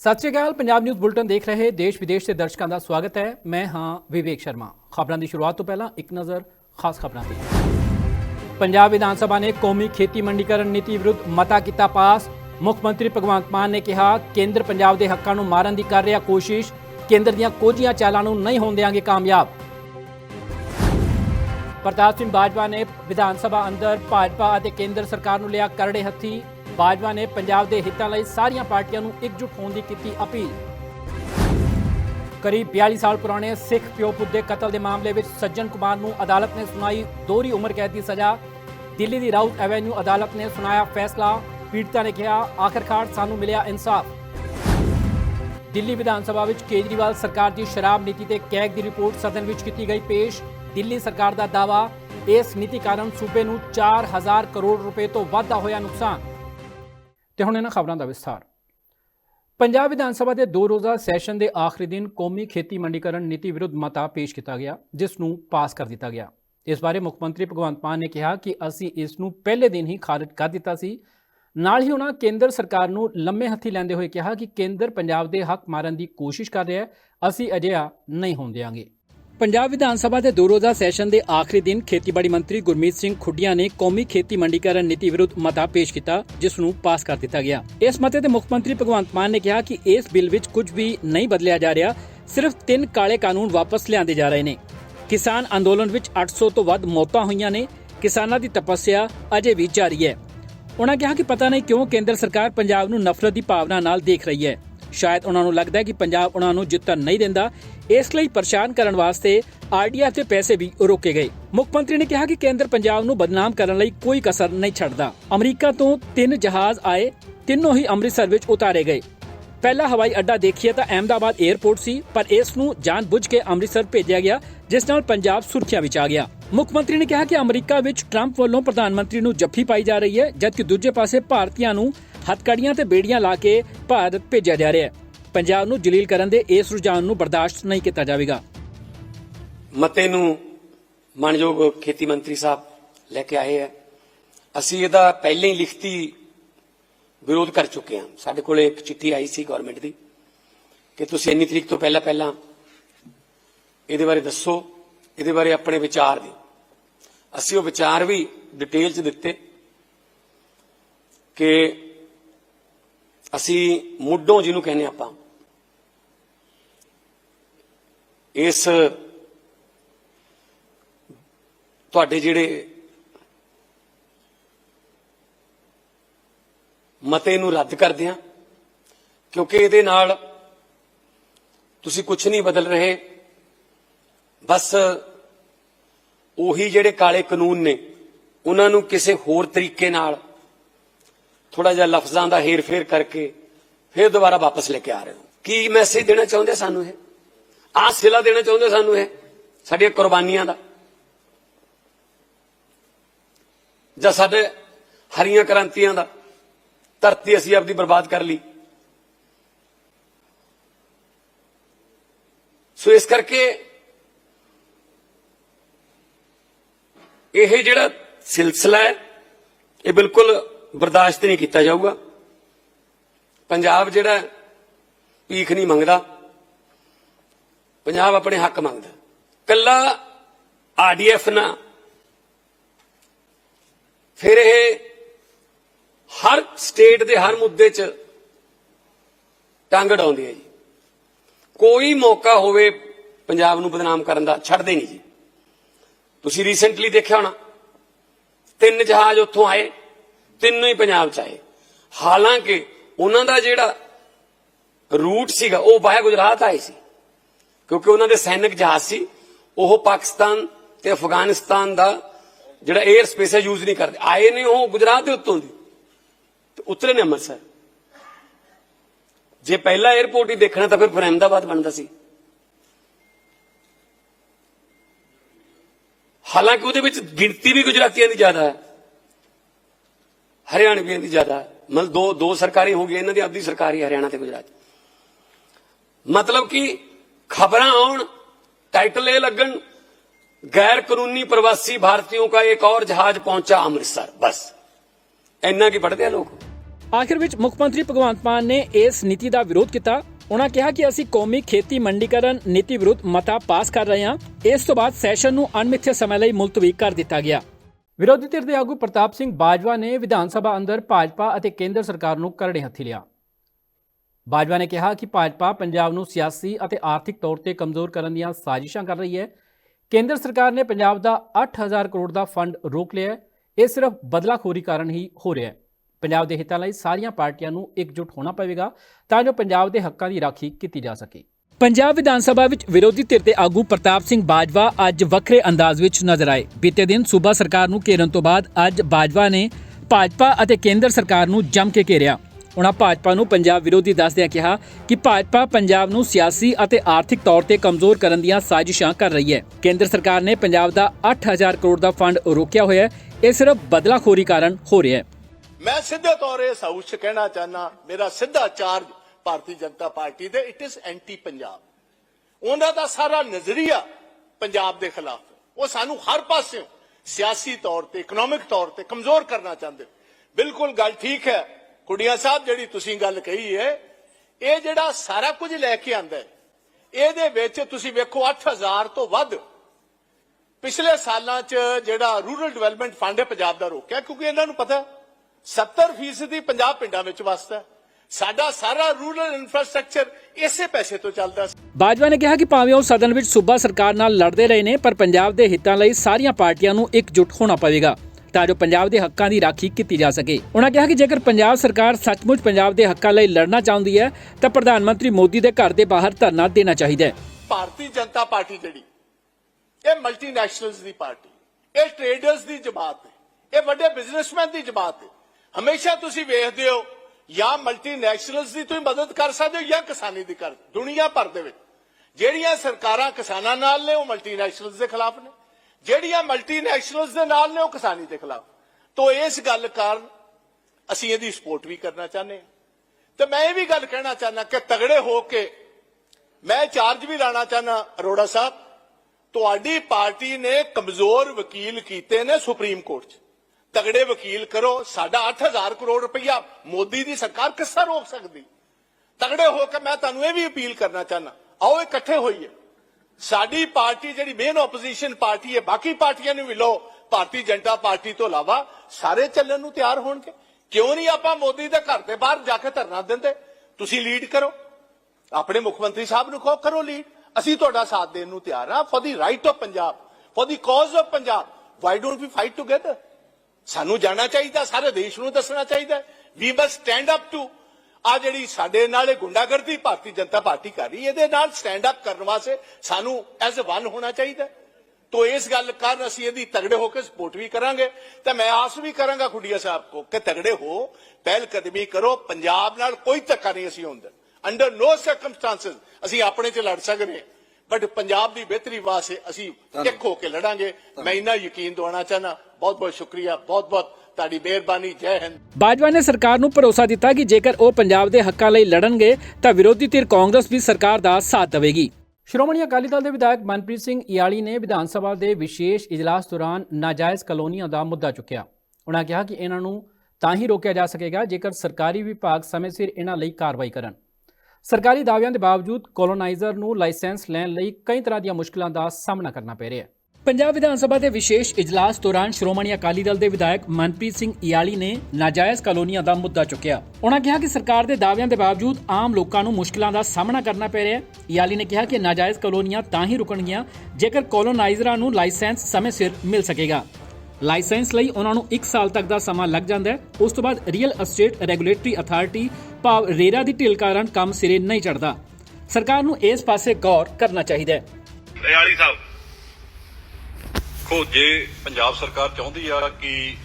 ਸਤਿ ਸ਼੍ਰੀ ਅਕਾਲ, ਪੰਜਾਬ ਨਿਊਜ਼ ਬੁਲਟਨ ਦੇਖ ਰਹੇ ਦੇਸ਼ ਵਿਦੇਸ਼ ਦੇ ਦਰਸ਼ਕਾਂ ਦਾ ਸਵਾਗਤ ਹੈ। ਮੈਂ ਹਾਂ ਵਿਵੇਕ ਸ਼ਰਮਾ। ਖਬਰਾਂ ਦੀ ਸ਼ੁਰੂਆਤ ਤੋਂ ਪਹਿਲਾਂ ਇੱਕ ਨਜ਼ਰ ਖਾਸ ਖਬਰਾਂ ਤੇ ਪੰਜਾਬ ਵਿਧਾਨ ਸਭਾ ਨੇ ਕੌਮੀ ਖੇਤੀ ਮੰਡੀਕਰਨ ਨੀਤੀ ਵਿਰੁੱਧ ਮਤਾ ਕੀਤਾ ਪਾਸ। ਮੁੱਖ ਮੰਤਰੀ ਭਗਵੰਤ ਮਾਨ ਨੇ ਕਿਹਾ, ਕੇਂਦਰ ਪੰਜਾਬ ਦੇ ਹੱਕਾਂ ਨੂੰ ਮਾਰਨ ਦੀ ਕਰ ਰਿਹਾ ਕੋਸ਼ਿਸ਼। ਕੇਂਦਰ ਦੀਆਂ ਕੋਝੀਆਂ ਚਾਲਾਂ ਨੂੰ ਨਹੀਂ ਹੋਣ ਦੇਵਾਂਗੇ ਕਾਮਯਾਬ। ਪ੍ਰਤਾਪ ਸਿੰਘ ਬਾਜਵਾ ਨੇ ਵਿਧਾਨ ਸਭਾ ਅੰਦਰ ਭਾਜਪਾ ਅਤੇ ਕੇਂਦਰ ਸਰਕਾਰ ਨੂੰ ਲਿਆ ਕਰੜੇ ਹੱਥੀ ਬਾਜਵਾ ਨੇ ਪੰਜਾਬ ਦੇ ਹਿੱਤਾਂ ਲਈ ਸਾਰੀਆਂ ਪਾਰਟੀਆਂ ਨੂੰ ਇਕਜੁੱਟ ਹੋਣ ਦੀ ਕੀਤੀ ਅਪੀਲ। ਕਰੀਬ 42 ਸਾਲ ਪੁਰਾਣੇ ਸਿੱਖ ਪਿਓ ਪੁੱਤ ਦੇ ਕਤਲ ਦੇ ਮਾਮਲੇ ਵਿੱਚ ਸੱਜਣ ਕੁਮਾਰ ਨੂੰ ਅਦਾਲਤ ਨੇ ਸੁਣਾਈ ਦੋਹਰੀ ਉਮਰ ਕੈਦ ਦੀ ਸਜ਼ਾ। ਦਿੱਲੀ ਦੀ ਰਾਊਤ ਐਵੇਨਿਊ ਅਦਾਲਤ ਨੇ ਸੁਣਾਇਆ ਫੈਸਲਾ। ਪੀੜਤਾ ਨੇ ਕਿਹਾ, ਆਖਰਕਾਰ ਸਾਨੂੰ ਮਿਲਿਆ ਇਨਸਾਫ। ਦਿੱਲੀ ਵਿਧਾਨ ਸਭਾ ਵਿੱਚ ਕੇਜਰੀਵਾਲ ਸਰਕਾਰ ਦੀ ਸ਼ਰਾਬ ਨੀਤੀ ਤੇ ਕੈਗ ਦੀ ਰਿਪੋਰਟ ਸਦਨ ਵਿੱਚ ਕੀਤੀ ਗਈ ਪੇਸ਼। ਦਿੱਲੀ ਸਰਕਾਰ ਦਾ ਦਾਵਾ ਇਸ ਨੀਤੀ ਕਾਰਨ ਸੂਬੇ ਨੂੰ 4000 ਕਰੋੜ ਰੁਪਏ ਤੋਂ ਵੱਧ ਦਾ ਹੋਇਆ ਨੁਕਸਾਨ। ਤੇ ਹੁਣ ਇਹਨਾਂ ਖਬਰਾਂ ਦਾ ਵਿਸਥਾਰ। ਪੰਜਾਬ ਵਿਧਾਨ ਸਭਾ ਦੇ ਦੋ ਰੋਜ਼ਾ ਸੈਸ਼ਨ ਦੇ ਆਖਰੀ ਦਿਨ ਕੌਮੀ ਖੇਤੀ ਮੰਡੀਕਰਨ ਨੀਤੀ ਵਿਰੁੱਧ ਮਤਾ ਪੇਸ਼ ਕੀਤਾ ਗਿਆ, ਜਿਸ ਨੂੰ ਪਾਸ ਕਰ ਦਿੱਤਾ ਗਿਆ। ਇਸ ਬਾਰੇ ਮੁੱਖ ਮੰਤਰੀ ਭਗਵੰਤ ਮਾਨ ਨੇ ਕਿਹਾ ਕਿ ਅਸੀਂ ਇਸ ਨੂੰ ਪਹਿਲੇ ਦਿਨ ਹੀ ਖਾਰਜ ਕਰ ਦਿੱਤਾ ਸੀ। ਨਾਲ ਹੀ ਉਹਨਾਂ ਕੇਂਦਰ ਸਰਕਾਰ ਨੂੰ ਲੰਮੇ ਹੱਥੀ ਲੈਂਦੇ ਹੋਏ ਕਿਹਾ ਕਿ ਕੇਂਦਰ ਪੰਜਾਬ ਦੇ ਹੱਕ ਮਾਰਨ ਦੀ ਕੋਸ਼ਿਸ਼ ਕਰ ਰਿਹਾ ਹੈ, ਅਸੀਂ ਅਜਿਹਾ ਨਹੀਂ ਹੋਣ ਦੇਵਾਂਗੇ ਪੰਜਾਬ ਵਿਧਾਨ ਸਭਾ ਦੇ ਦੋ ਰੋਜ਼ਾ ਸੈਸ਼ਨ ਦੇ ਆਖਰੀ ਦਿਨ ਖੇਤੀਬਾੜੀ ਮੰਤਰੀ ਗੁਰਮੀਤ ਸਿੰਘ ਖੁੱਡੀਆਂ ਨੇ ਕੌਮੀ ਖੇਤੀ ਮੰਡੀਕਰਨ ਨੀਤੀ ਵਿਰੁੱਧ ਮਤਾ ਪੇਸ਼ ਕੀਤਾ, ਜਿਸ ਨੂੰ ਪਾਸ ਕਰ ਦਿੱਤਾ ਗਿਆ। ਇਸ ਮਤੇ ਤੇ ਮੁੱਖ ਮੰਤਰੀ ਭਗਵੰਤ ਮਾਨ ਨੇ ਕਿਹਾ ਕਿ ਇਸ ਬਿੱਲ ਵਿੱਚ ਕੁਝ ਵੀ ਨਹੀਂ ਬਦਲਿਆ ਜਾ ਰਿਹਾ, ਸਿਰਫ ਤਿੰਨ ਕਾਲੇ ਕਾਨੂੰਨ ਵਾਪਸ ਲਿਆਂਦੇ ਜਾ ਰਹੇ ਨੇ। ਕਿਸਾਨ ਅੰਦੋਲਨ ਵਿੱਚ 800 ਤੋਂ ਵੱਧ ਮੌਤਾਂ ਹੋਈਆਂ ਨੇ, ਕਿਸਾਨਾਂ ਦੀ ਤਪੱਸਿਆ ਅਜੇ ਵੀ ਜਾਰੀ ਹੈ। ਉਹਨਾਂ ਕਿਹਾ ਕਿ ਪਤਾ ਨਹੀਂ ਕਿਉਂ ਕੇਂਦਰ ਸਰਕਾਰ ਪੰਜਾਬ ਨੂੰ ਨਫ਼ਰਤ ਦੀ ਭਾਵਨਾ ਨਾਲ ਦੇਖ ਰਹੀ ਹੈ। ਸ਼ਾਇਦ ਉਹਨਾਂ ਨੂੰ ਲੱਗਦਾ ਹੈ ਕਿ ਪੰਜਾਬ ਉਹਨਾਂ ਨੂੰ ਜਿੱਤਣ ਨਹੀਂ ਦਿੰਦਾ। ਇਸ ਲਈ ਪਰੇਸ਼ਾਨ ਕਰਨ ਵਾਸਤੇ ਆਰਡੀਆ ਤੇ ਪੈਸੇ ਵੀ ਰੋਕੇ ਗਏ। ਮੁੱਖ ਮੰਤਰੀ ਨੇ ਕਿਹਾ ਕਿ ਕੇਂਦਰ ਪੰਜਾਬ ਨੂੰ ਬਦਨਾਮ ਕਰਨ ਲਈ ਕੋਈ ਕਸਰ ਨਹੀਂ ਛੱਡਦਾ। ਅਮਰੀਕਾ ਤੋਂ ਤਿੰਨ ਜਹਾਜ਼ ਆਏ, ਤਿੰਨੋਂ ਹੀ ਅੰਮ੍ਰਿਤਸਰ ਵਿੱਚ ਉਤਾਰੇ ਗਏ। ਪਹਿਲਾ ਹਵਾਈ ਅੱਡਾ ਦੇਖੀਏ ਤਾਂ ਅਹਿਮਦਾਬਾਦ 에ਅਰਪੋਰਟ ਸੀ, ਪਰ ਇਸ ਨੂੰ ਜਾਣਬੁੱਝ ਕੇ ਅੰਮ੍ਰਿਤਸਰ ਭੇਜਿਆ ਗਿਆ, ਜਿਸ ਨਾਲ ਪੰਜਾਬ ਸੁਰੱਖਿਆ ਵਿੱਚ ਆ ਗਿਆ। ਮੁੱਖ ਮੰਤਰੀ ਨੇ ਕਿਹਾ ਕਿ ਅਮਰੀਕਾ ਵਿੱਚ ਟਰੰਪ ਵੱਲੋਂ ਪ੍ਰਧਾਨ ਮੰਤਰੀ ਨੂੰ ਜੱਫੀ ਪਾਈ ਜਾ ਰਹੀ ਹੈ, ਜਦਕਿ ਦੂਜੇ ਪਾਸੇ ਭਾਰਤੀਆਂ ਨੂੰ ਹੱਥਕੜੀਆਂ ਤੇ ਬੇੜੀਆਂ ਲਾ ਕੇ ਭਾਰਤ ਭੇਜਿਆ ਜਾ ਰਿਹਾ ਹੈ। ਪੰਜਾਬ ਨੂੰ ਜਲੀਲ ਕਰਨ ਦੇ ਇਸ ਰੁਝਾਨ ਨੂੰ ਬਰਦਾਸ਼ਤ ਨਹੀਂ ਕੀਤਾ ਜਾਵੇਗਾ। ਮਤੇ ਨੂੰ ਮਾਨਯੋਗ ਖੇਤੀ ਮੰਤਰੀ ਸਾਹਿਬ ਲੈ ਕੇ ਆਏ ਹੈ ਅਸੀਂ ਇਹਦਾ ਪਹਿਲਾਂ ਹੀ ਲਿਖਤੀ ਵਿਰੋਧ ਕਰ ਚੁੱਕੇ ਹਾਂ। ਸਾਡੇ ਕੋਲ ਇੱਕ ਚਿੱਠੀ ਆਈ ਸੀ ਗਵਰਨਮੈਂਟ ਦੀ ਕਿ ਤੁਸੀਂ ਇੰਨੀ ਤਰੀਕ ਤੋਂ ਪਹਿਲਾਂ ਪਹਿਲਾਂ ਇਹਦੇ ਬਾਰੇ ਦੱਸੋ, ਇਹਦੇ ਬਾਰੇ ਆਪਣੇ ਵਿਚਾਰ ਦਿਓ। ਅਸੀਂ ਉਹ ਵਿਚਾਰ ਵੀ ਡਿਟੇਲ ਚ ਦਿੱਤੇ ਕਿ ਅਸੀਂ ਮੁੱਢੋਂ ਜਿਹਨੂੰ ਕਹਿੰਦੇ ਆਪਾਂ। ਇਸ ਤੁਹਾਡੇ ਜਿਹੜੇ ਮਤੇ ਨੂੰ ਰੱਦ ਕਰਦੇ ਹਾਂ, ਕਿਉਂਕਿ ਇਹਦੇ ਨਾਲ ਤੁਸੀਂ ਕੁਝ ਨਹੀਂ ਬਦਲ ਰਹੇ। ਬਸ ਉਹੀ ਜਿਹੜੇ ਕਾਲੇ ਕਾਨੂੰਨ ਨੇ, ਉਹਨਾਂ ਨੂੰ ਕਿਸੇ ਹੋਰ ਤਰੀਕੇ ਨਾਲ ਥੋੜਾ ਜਿਹਾ ਲਫ਼ਜ਼ਾਂ ਦਾ ਹੇਰ-ਫੇਰ ਕਰਕੇ ਫਿਰ ਦੁਬਾਰਾ ਵਾਪਸ ਲੈ ਕੇ ਆ ਰਹੇ ਹੋ। ਕੀ ਮੈਸੇਜ ਦੇਣਾ ਚਾਹੁੰਦੇ ਸਾਨੂੰ ਇਹ? ਆਹ ਸਿਲਾ ਦੇਣਾ ਚਾਹੁੰਦੇ ਸਾਨੂੰ ਇਹ? ਸਾਡੀਆਂ ਕੁਰਬਾਨੀਆਂ ਦਾ? ਜਾਂ ਸਾਡੇ ਹਰੀਆਂ ਕ੍ਰਾਂਤੀਆਂ ਦਾ? ਧਰਤੀ ਅਸੀਂ ਆਪਦੀ ਬਰਬਾਦ ਕਰ ਲਈ। ਸੋ ਇਸ ਕਰਕੇ ਇਹ ਜਿਹੜਾ ਸਿਲਸਿਲਾ ਹੈ, ਇਹ ਬਿਲਕੁਲ ਬਰਦਾਸ਼ਤ ਨਹੀਂ ਕੀਤਾ ਜਾਊਗਾ। ਪੰਜਾਬ ਜਿਹੜਾ ਭੀਖ ਨਹੀਂ ਮੰਗਦਾ। ਪੰਜਾਬ ਆਪਣੇ ਹੱਕ ਮੰਗਦਾ। ਕੱਲਾ ਆਰਡੀਐਫ ਨਾ, ਫਿਰ ਇਹ ਹਰ ਸਟੇਟ ਦੇ ਹਰ ਮੁੱਦੇ 'ਚ ਟੰਗ ਅਡਾਉਂਦੀ ਹੈ ਜੀ। ਕੋਈ ਮੌਕਾ ਹੋਵੇ ਪੰਜਾਬ ਨੂੰ ਬਦਨਾਮ ਕਰਨ ਦਾ, ਛੱਡਦੇ ਨਹੀਂ ਜੀ। ਤੁਸੀਂ ਰੀਸੈਂਟਲੀ ਦੇਖਿਆ ਹੋਣਾ, ਤਿੰਨ ਜਹਾਜ਼ ਉੱਥੋਂ ਆਏ। ਤਿੰਨੋਂ ਹੀ ਪੰਜਾਬ 'ਚ ਆਏ। ਹਾਲਾਂਕਿ ਉਹਨਾਂ ਦਾ ਜਿਹੜਾ ਰੂਟ ਸੀਗਾ, ਉਹ ਬਾਹਰ ਗੁਜਰਾਤ ਆਏ ਸੀ। ਕਿਉਂਕਿ ਉਹਨਾਂ ਦੇ ਸੈਨਿਕ ਜਹਾਜ਼ ਸੀ। ਉਹ ਪਾਕਿਸਤਾਨ ਤੇ ਅਫਗਾਨਿਸਤਾਨ ਦਾ ਜਿਹੜਾ 에ਅਰ ਸਪੇਸ ਹੈ ਯੂਜ਼ ਨਹੀਂ ਕਰਦੇ। ਆਏ ਨੇ ਉਹ ਗੁਜਰਾਤ ਦੇ ਉੱਤੋਂ ਦੀ। ਤੇ ਉਤਰੇ ਨੇ ਅੰਮ੍ਰਿਤਸਰ। ਜੇ ਪਹਿਲਾ 에ਅਰਪੋਰਟ ਹੀ ਦੇਖਣਾ, ਤਾਂ ਫਿਰ ਅਹਿਮਦਾਬਾਦ ਬਣਦਾ ਸੀ। ਹਾਲਾਂਕਿ ਉਹਦੇ ਵਿੱਚ ਗਿਣਤੀ ਵੀ ਗੁਜਰਾਤੀਆਂ ਦੀ ਜ਼ਿਆਦਾ ਹੈ। ਹਰਿਆਣਵੀਆਂ ਦੀ ਜ਼ਿਆਦਾ ਮਤਲਬ ਦੋ ਦੋ ਸਰਕਾਰੀ ਹੋ ਗਈ ਇਹਨਾਂ ਦੀ ਆਪਦੀ ਸਰਕਾਰੀ ਹਰਿਆਣਾ ਤੇ ਗੁਜਰਾਤ। ਮਤਲਬ ਕਿ ਖਬਰਾਂ ਆਉਣ, ਟਾਈਟਲ ਇਹ ਲੱਗਣ ਗੈਰ ਕਾਨੂੰਨੀ ਪ੍ਰਵਾਸੀ ਭਾਰਤੀਆਂ ਦਾ ਇੱਕ ਹੋਰ ਜਹਾਜ਼ ਪਹੁੰਚਾ ਅੰਮ੍ਰਿਤਸਰ, ਬਸ। ਇੰਨਾ ਕੀ ਪੜਦੇ ਆ ਲੋਕ? ਆਖਿਰ ਵਿੱਚ ਮੁੱਖ ਮੰਤਰੀ ਭਗਵੰਤ ਮਾਨ ਨੇ ਇਸ ਨੀਤੀ ਦਾ ਵਿਰੋਧ ਕੀਤਾ। ਉਹਨਾਂ ਕਿਹਾ ਕਿ ਅਸੀਂ ਕੌਮੀ ਖੇਤੀ ਮੰਡੀਕਰਨ ਨੀਤੀ ਵਿਰੁੱਧ ਮਤਾ ਪਾਸ ਕਰ ਰਹੇ ਹਾਂ। ਇਸ ਤੋਂ ਬਾਅਦ ਸੈਸ਼ਨ ਨੂੰ ਅਣਮਿੱਥੇ ਸਮੇਂ ਲਈ ਮੁਲਤਵੀ ਕਰ ਦਿੱਤਾ ਗਿਆ। ਵਿਰੋਧੀ ਧਿਰ ਦੇ ਆਗੂ ਪ੍ਰਤਾਪ ਸਿੰਘ ਬਾਜਵਾ ਨੇ ਵਿਧਾਨ ਸਭਾ ਅੰਦਰ ਭਾਜਪਾ ਅਤੇ ਕੇਂਦਰ ਸਰਕਾਰ ਨੂੰ ਕਰੜੇ ਹੱਥੀ ਲਿਆ। ਬਾਜਵਾ ਨੇ ਕਿਹਾ ਕਿ ਭਾਜਪਾ ਪੰਜਾਬ ਨੂੰ ਸਿਆਸੀ ਅਤੇ ਆਰਥਿਕ ਤੌਰ ਤੇ ਕਮਜ਼ੋਰ ਕਰਨ ਦੀਆਂ ਸਾਜ਼ਿਸ਼ਾਂ ਕਰ ਰਹੀ ਹੈ। ਕੇਂਦਰ ਸਰਕਾਰ ਨੇ ਪੰਜਾਬ ਦਾ 8000 ਕਰੋੜ ਦਾ ਫੰਡ ਰੋਕ ਲਿਆ ਹੈ। ਇਹ ਸਿਰਫ ਬਦਲਾਖੋਰੀ ਕਾਰਨ ਹੀ ਹੋ ਰਿਹਾ ਹੈ। ਪੰਜਾਬ ਦੇ ਹਿੱਤਾਂ ਲਈ ਸਾਰੀਆਂ ਪਾਰਟੀਆਂ ਨੂੰ ਇਕਜੁੱਟ ਹੋਣਾ ਪਵੇਗਾ ਤਾਂ ਜੋ ਪੰਜਾਬ ਦੇ ਹੱਕਾਂ ਦੀ ਰਾਖੀ ਕੀਤੀ ਜਾ ਸਕੇ। ਪੰਜਾਬ ਵਿਧਾਨ ਸਭਾ ਵਿੱਚ ਵਿਰੋਧੀ ਧਿਰ ਦੇ ਆਗੂ ਪ੍ਰਤਾਪ ਸਿੰਘ ਬਾਜਵਾ ਅੱਜ ਵੱਖਰੇ ਅੰਦਾਜ਼ ਵਿੱਚ ਨਜ਼ਰ ਆਏ। ਬੀਤੇ ਦਿਨ ਸੂਬਾ ਸਰਕਾਰ ਨੂੰ ਘੇਰਨ ਤੋਂ ਬਾਅਦ ਅੱਜ ਬਾਜਵਾ ਨੇ ਭਾਜਪਾ ਅਤੇ ਕੇਂਦਰ ਸਰਕਾਰ ਨੂੰ ਜੰਮ ਕੇ ਘੇਰਿਆ। ਉਹਨਾਂ ਭਾਜਪਾ ਨੂੰ ਪੰਜਾਬ ਵਿਰੋਧੀ ਦੱਸਦਿਆਂ ਕਿਹਾ ਕਿ ਭਾਜਪਾ ਪੰਜਾਬ ਨੂੰ ਸਿਆਸੀ ਅਤੇ ਆਰਥਿਕ ਤੌਰ ਤੇ ਕਮਜ਼ੋਰ ਕਰਨ ਦੀਆਂ ਸਾਜ਼ਿਸ਼ਾਂ ਕਰ ਰਹੀ ਹੈ। ਕੇਂਦਰ ਸਰਕਾਰ ਨੇ ਪੰਜਾਬ ਦਾ 8000 ਕਰੋੜ ਦਾ ਫੰਡ ਰੋਕਿਆ ਹੋਇਆ ਹੈ। ਇਹ ਸਿਰਫ ਬਦਲਾਖੋਰੀ ਕਾਰਨ ਹੋ ਰਿਹਾ ਹੈ। ਮੈਂ ਸਿੱਧੇ ਤੌਰ ਇਹ ਸੌਚ ਕਹਿਣਾ ਚਾਹਨਾ ਮੇਰਾ ਸਿੱਧਾ ਚਾਰਜ ਭਾਰਤੀ ਜਨਤਾ ਪਾਰਟੀ ਦੇ ਇਟ ਇਜ਼ ਐਂਟੀ ਪੰਜਾਬ। ਉਹਨਾਂ ਦਾ ਸਾਰਾ ਨਜ਼ਰੀਆ ਪੰਜਾਬ ਦੇ ਖਿਲਾਫ ਹੈ। ਉਹ ਸਾਨੂੰ ਹਰ ਪਾਸਿਓਂ ਸਿਆਸੀ ਤੌਰ ਤੇ ਇਕਨੋਮਿਕ ਤੌਰ ਤੇ ਕਮਜ਼ੋਰ ਕਰਨਾ ਚਾਹੁੰਦੇ ਬਿਲਕੁਲ ਗੱਲ ਠੀਕ ਹੈ। ਕੁੜੀਆਂ ਸਾਹਿਬ, ਜਿਹੜੀ ਤੁਸੀਂ ਗੱਲ ਕਹੀ ਹੈ, ਇਹ ਜਿਹੜਾ ਸਾਰਾ ਕੁਝ ਲੈ ਕੇ ਆਂਦਾ ਇਹਦੇ ਵਿੱਚ ਤੁਸੀਂ ਵੇਖੋ 8000 ਤੋਂ ਵੱਧ ਪਿਛਲੇ ਸਾਲਾਂ 'ਚ ਜਿਹੜਾ ਰੂਰਲ ਡਿਵੈਲਪਮੈਂਟ ਫੰਡ ਹੈ, ਪੰਜਾਬ ਦਾ ਰੋਕਿਆ। ਕਿਉਂਕਿ ਇਹਨਾਂ ਨੂੰ ਪਤਾ 70% ਪੰਜਾਬ ਪਿੰਡਾਂ ਵਿੱਚ ਵਸਦਾ ਸਾਡਾ ਸਾਰਾ ਰੂਰਲ ਇਨਫਰਾਸਟ੍ਰਕਚਰ ਇਸੇ ਪੈਸੇ ਤੋਂ ਚੱਲਦਾ ਸੀ। ਬਾਜਵਾ ਨੇ ਕਿਹਾ ਕਿ ਭਾਵੇਂ ਉਹ ਸਦਨ ਵਿੱਚ ਸੂਬਾ ਸਰਕਾਰ ਨਾਲ ਲੜਦੇ ਰਹੇ ਨੇ ਪਰ ਪੰਜਾਬ ਦੇ ਹਿੱਤਾਂ ਲਈ ਸਾਰੀਆਂ ਪਾਰਟੀਆਂ ਨੂੰ ਇਕਜੁੱਟ ਹੋਣਾ ਪਵੇਗਾ ਤਾਂ ਜੋ ਪੰਜਾਬ ਦੇ ਹੱਕਾਂ ਦੀ ਰਾਖੀ ਕੀਤੀ ਜਾ ਸਕੇ। ਉਹਨਾਂ ਕਿਹਾ ਕਿ ਜੇਕਰ ਪੰਜਾਬ ਸਰਕਾਰ ਸੱਚਮੁੱਚ ਪੰਜਾਬ ਦੇ ਹੱਕਾਂ ਲਈ ਲੜਨਾ ਚਾਹੁੰਦੀ ਹੈ ਤਾਂ ਪ੍ਰਧਾਨ ਮੰਤਰੀ ਮੋਦੀ ਦੇ ਘਰ ਦੇ ਬਾਹਰ ਧਰਨਾ ਦੇਣਾ ਚਾਹੀਦਾ ਹੈ। ਭਾਰਤੀ ਜਨਤਾ ਪਾਰਟੀ ਜਿਹੜੀ ਇਹ ਮਲਟੀਨੈਸ਼ਨਲਸ ਦੀ ਪਾਰਟੀ ਇਹ ਟ੍ਰੇਡਰਸ ਦੀ ਜਮਾਤ ਹੈ ਇਹ ਵੱਡੇ ਬਿਜ਼ਨਸਮੈਨ ਦੀ ਜਮਾਤ ਹੈ। ਹਮੇਸ਼ਾ ਤੁਸੀਂ ਵੇਖਦੇ ਹੋ ਜਾਂ ਮਲਟੀਨੈਸ਼ਨਲਸ ਦੀ ਤੁਸੀਂ ਮਦਦ ਕਰ ਸਕਦੇ ਹੋ ਜਾਂ ਕਿਸਾਨੀ ਦੀ ਕਰ ਦੁਨੀਆ ਭਰ ਦੇ ਵਿੱਚ ਜਿਹੜੀਆਂ ਸਰਕਾਰਾਂ ਕਿਸਾਨਾਂ ਨਾਲ ਨੇ, ਉਹ ਮਲਟੀਨੈਸ਼ਨਲਸ ਦੇ ਖਿਲਾਫ ਨੇ। ਜਿਹੜੀਆਂ ਮਲਟੀਨੈਸ਼ਨਲਸ ਦੇ ਨਾਲ ਨੇ, ਉਹ ਕਿਸਾਨੀ ਦੇ ਖਿਲਾਫ। ਤੋਂ ਇਸ ਗੱਲ ਕਾਰਨ ਅਸੀਂ ਇਹਦੀ ਸਪੋਰਟ ਵੀ ਕਰਨਾ ਚਾਹੁੰਦੇ ਹਾਂ। ਤੇ ਮੈਂ ਇਹ ਵੀ ਗੱਲ ਕਹਿਣਾ ਚਾਹੁੰਦਾ ਕਿ ਤਗੜੇ ਹੋ ਕੇ ਮੈਂ ਚਾਰਜ ਵੀ ਲਾਣਾ ਚਾਹੁੰਦਾ ਅਰੋੜਾ ਸਾਹਿਬ, ਤੁਹਾਡੀ ਪਾਰਟੀ ਨੇ ਕਮਜ਼ੋਰ ਵਕੀਲ ਕੀਤੇ ਨੇ ਸੁਪਰੀਮ ਕੋਰਟ 'ਚ। ਤਗੜੇ ਵਕੀਲ ਕਰੋ, ਸਾਡਾ 8000 ਕਰੋੜ ਰੁਪਈਆ ਮੋਦੀ ਦੀ ਸਰਕਾਰ ਕਿਸ ਤਰ੍ਹਾਂ ਰੋਕ ਸਕਦੀ? ਤਗੜੇ ਹੋ ਕੇ ਮੈਂ ਤੁਹਾਨੂੰ ਇਹ ਵੀ ਅਪੀਲ ਕਰਨਾ ਚਾਹਨਾ ਆਓ ਇਕੱਠੇ ਹੋਈਏ। ਸਾਡੀ ਪਾਰਟੀ ਜਿਹੜੀ ਮੇਨ ਆਪੋਜੀਸ਼ਨ ਪਾਰਟੀ ਹੈ, ਬਾਕੀ ਪਾਰਟੀਆਂ ਨੂੰ ਵੀ ਲਓ, ਭਾਰਤੀ ਜਨਤਾ ਪਾਰਟੀ ਤੋਂ ਇਲਾਵਾ ਸਾਰੇ ਚੱਲਣ ਨੂੰ ਤਿਆਰ ਹੋਣਗੇ। ਕਿਉਂ ਨਹੀਂ ਆਪਾਂ ਮੋਦੀ ਦੇ ਘਰ ਦੇ ਬਾਹਰ ਜਾ ਕੇ ਧਰਨਾ ਦਿੰਦੇ? ਤੁਸੀਂ ਲੀਡ ਕਰੋ। ਆਪਣੇ ਮੁੱਖ ਮੰਤਰੀ ਸਾਹਿਬ ਨੂੰ ਕਹੋ, ਕਰੋ ਲੀਡ ਅਸੀਂ ਤੁਹਾਡਾ ਸਾਥ ਦੇਣ ਨੂੰ ਤਿਆਰ ਹਾਂ। For the right of Punjab for the cause of Punjab why don't we fight together ਸਾਨੂੰ ਜਾਣਾ ਚਾਹੀਦਾ, ਸਾਰੇ ਦੇਸ਼ ਨੂੰ ਦੱਸਣਾ ਚਾਹੀਦਾ we must stand up to ਆ ਜਿਹੜੀ ਸਾਡੇ ਨਾਲ ਇਹ ਗੁੰਡਾਗਰਦੀ ਭਾਰਤੀ ਜਨਤਾ ਪਾਰਟੀ ਕਰ ਰਹੀ ਇਹਦੇ ਨਾਲ ਸਟੈਂਡ ਅਪ ਕਰਨ ਵਾਸਤੇ ਸਾਨੂੰ ਐਜ਼ ਵਨ ਹੋਣਾ ਚਾਹੀਦਾ ਤੋ ਇਸ ਗੱਲ ਕਾਰਨ ਅਸੀਂ ਇਹਦੀ ਤਗੜੇ ਹੋ ਕੇ ਸਪੋਰਟ ਵੀ ਕਰਾਂਗੇ। ਤੇ ਮੈਂ ਆਸ ਵੀ ਕਰਾਂਗਾ ਖੁੱਡੀਆ ਸਾਹਿਬ ਕੋ ਕਿ ਤਗੜੇ ਹੋ ਪਹਿਲ ਕਦਮੀ ਕਰੋ, ਪੰਜਾਬ ਨਾਲ ਕੋਈ ਧੱਕਾ ਨਹੀਂ ਅਸੀਂ ਹੁੰਦਾ ਅੰਡਰ ਨੋ ਸਰਕਮਸਟੈਂਸਸ ਅਸੀਂ ਆਪਣੇ ਚ ਲੜ ਸਕਦੇ। ਹਾਂ ਬਟ ਪੰਜਾਬ ਦੀ ਬਿਹਤਰੀ ਵਾਸਤੇ ਅਸੀਂ ਇੱਕ ਹੋ ਕੇ ਲੜਾਂਗੇ। ਮੈਂ ਇੰਨਾ ਯਕੀਨ ਦਿਵਾਉਣਾ ਚਾਹਨਾ ਬਹੁਤ ਬਹੁਤ ਸ਼ੁਕਰੀਆ। ਬਹੁਤ ਬਹੁਤ ਤੁਹਾਡੀ ਮਿਹਰਬਾਨੀ। ਜੈ ਹਿੰਦ। ਬਾਜਵਾ ਨੇ ਸਰਕਾਰ ਨੂੰ ਭਰੋਸਾ ਦਿੱਤਾ ਕਿ ਜੇਕਰ ਉਹ ਪੰਜਾਬ ਦੇ ਹੱਕਾਂ ਲਈ ਲੜਨਗੇ ਤਾਂ ਵਿਰੋਧੀ ਧਿਰ ਕਾਂਗਰਸ ਵੀ ਸਰਕਾਰ ਦਾ ਸਾਥ ਦੇਵੇਗੀ। ਸ਼੍ਰੋਮਣੀ ਅਕਾਲੀ ਦਲ ਦੇ ਵਿਧਾਇਕ ਮਨਪ੍ਰੀਤ ਸਿੰਘ ਇਆਲੀ ਨੇ ਵਿਧਾਨ ਸਭਾ ਦੇ ਵਿਸ਼ੇਸ਼ ਇਜਲਾਸ ਦੌਰਾਨ ਨਾਜਾਇਜ਼ ਕਲੋਨੀਆਂ ਦਾ ਮੁੱਦਾ ਚੁੱਕਿਆ। ਉਹਨਾਂ ਕਿਹਾ ਕਿ ਇਹਨਾਂ ਨੂੰ ਤਾਂ ਹੀ ਰੋਕਿਆ ਜਾ ਸਕੇਗਾ ਜੇਕਰ ਸਰਕਾਰੀ ਵਿਭਾਗ ਸਮੇਂ ਸਿਰ ਇਹਨਾਂ ਲਈ ਕਾਰਵਾਈ ਕਰਨ। ਸਰਕਾਰੀ ਦਾਅਵਿਆਂ ਦੇ ਬਾਵਜੂਦ ਕੋਲੋਨਾਈਜ਼ਰ ਨੂੰ ਲਾਇਸੈਂਸ ਲੈਣ ਲਈ ਕਈ ਤਰ੍ਹਾਂ ਦੀਆਂ ਮੁਸ਼ਕਲਾਂ ਦਾ ਸਾਹਮਣਾ ਕਰਨਾ ਪੈ ਰਿਹਾ ਹੈ। ਪੰਜਾਬ ਵਿਧਾਨ ਸਭਾ ਦੇ ਵਿਸ਼ੇਸ਼ ਇਜਲਾਸ ਦੌਰਾਨ ਸ਼੍ਰੋਮਣੀ ਅਕਾਲੀ ਦਲ ਦੇ ਵਿਧਾਇਕ ਮਨਪ੍ਰੀਤ ਸਿੰਘ ਇਆਲੀ ਨੇ ਨਾਜਾਇਜ਼ ਕਲੋਨੀਆਂ ਦਾ ਮੁੱਦਾ ਚੁੱਕਿਆ। ਉਹਨਾਂ ਕਿਹਾ ਕਿ ਸਰਕਾਰ ਦੇ ਦਾਅਵਿਆਂ ਦੇ ਬਾਵਜੂਦ ਆਮ ਲੋਕਾਂ ਨੂੰ ਮੁਸ਼ਕਲਾਂ ਦਾ ਸਾਹਮਣਾ ਕਰਨਾ ਪੈ ਰਿਹਾ ਹੈ। ਇਆਲੀ ਨੇ ਕਿਹਾ ਕਿ ਨਾਜਾਇਜ਼ ਕਾਲੋਨੀਆਂ ਤਾਂ ਹੀ ਰੁਕਣਗੀਆਂ ਜੇਕਰ ਕੋਲੋਨਾਈਜ਼ਰਾਂ ਨੂੰ ਲਾਇਸੈਂਸ ਸਮੇਂ ਸਿਰ ਮਿਲ ਸਕੇਗਾ। ਲਾਇਸੈਂਸ ਲਈ ਉਹਨਾਂ ਨੂੰ 1 ਸਾਲ ਤੱਕ ਦਾ ਸਮਾਂ ਲੱਗ ਜਾਂਦਾ ਹੈ। ਉਸ ਤੋਂ ਬਾਅਦ ਰੀਅਲ ਅਸਟੇਟ ਰੈਗੂਲੇਟਰੀ ਅਥਾਰਟੀ ਭਾਵ ਰੇਰਾ ਦੀ ਢਿੱਲ ਕਾਰਨ ਕੰਮ ਸਿਰੇ ਨਹੀਂ ਚੜਦਾ। ਸਰਕਾਰ ਨੂੰ ਇਸ ਪਾਸੇ ਗੌਰ ਕਰਨਾ ਚਾਹੀਦਾ ਹੈ। ਰਿਆਲੀ ਸਾਹਿਬ ਖੋ ਜੇ ਪੰਜਾਬ ਸਰਕਾਰ ਚਾਹੁੰਦੀ ਆ ਕਿ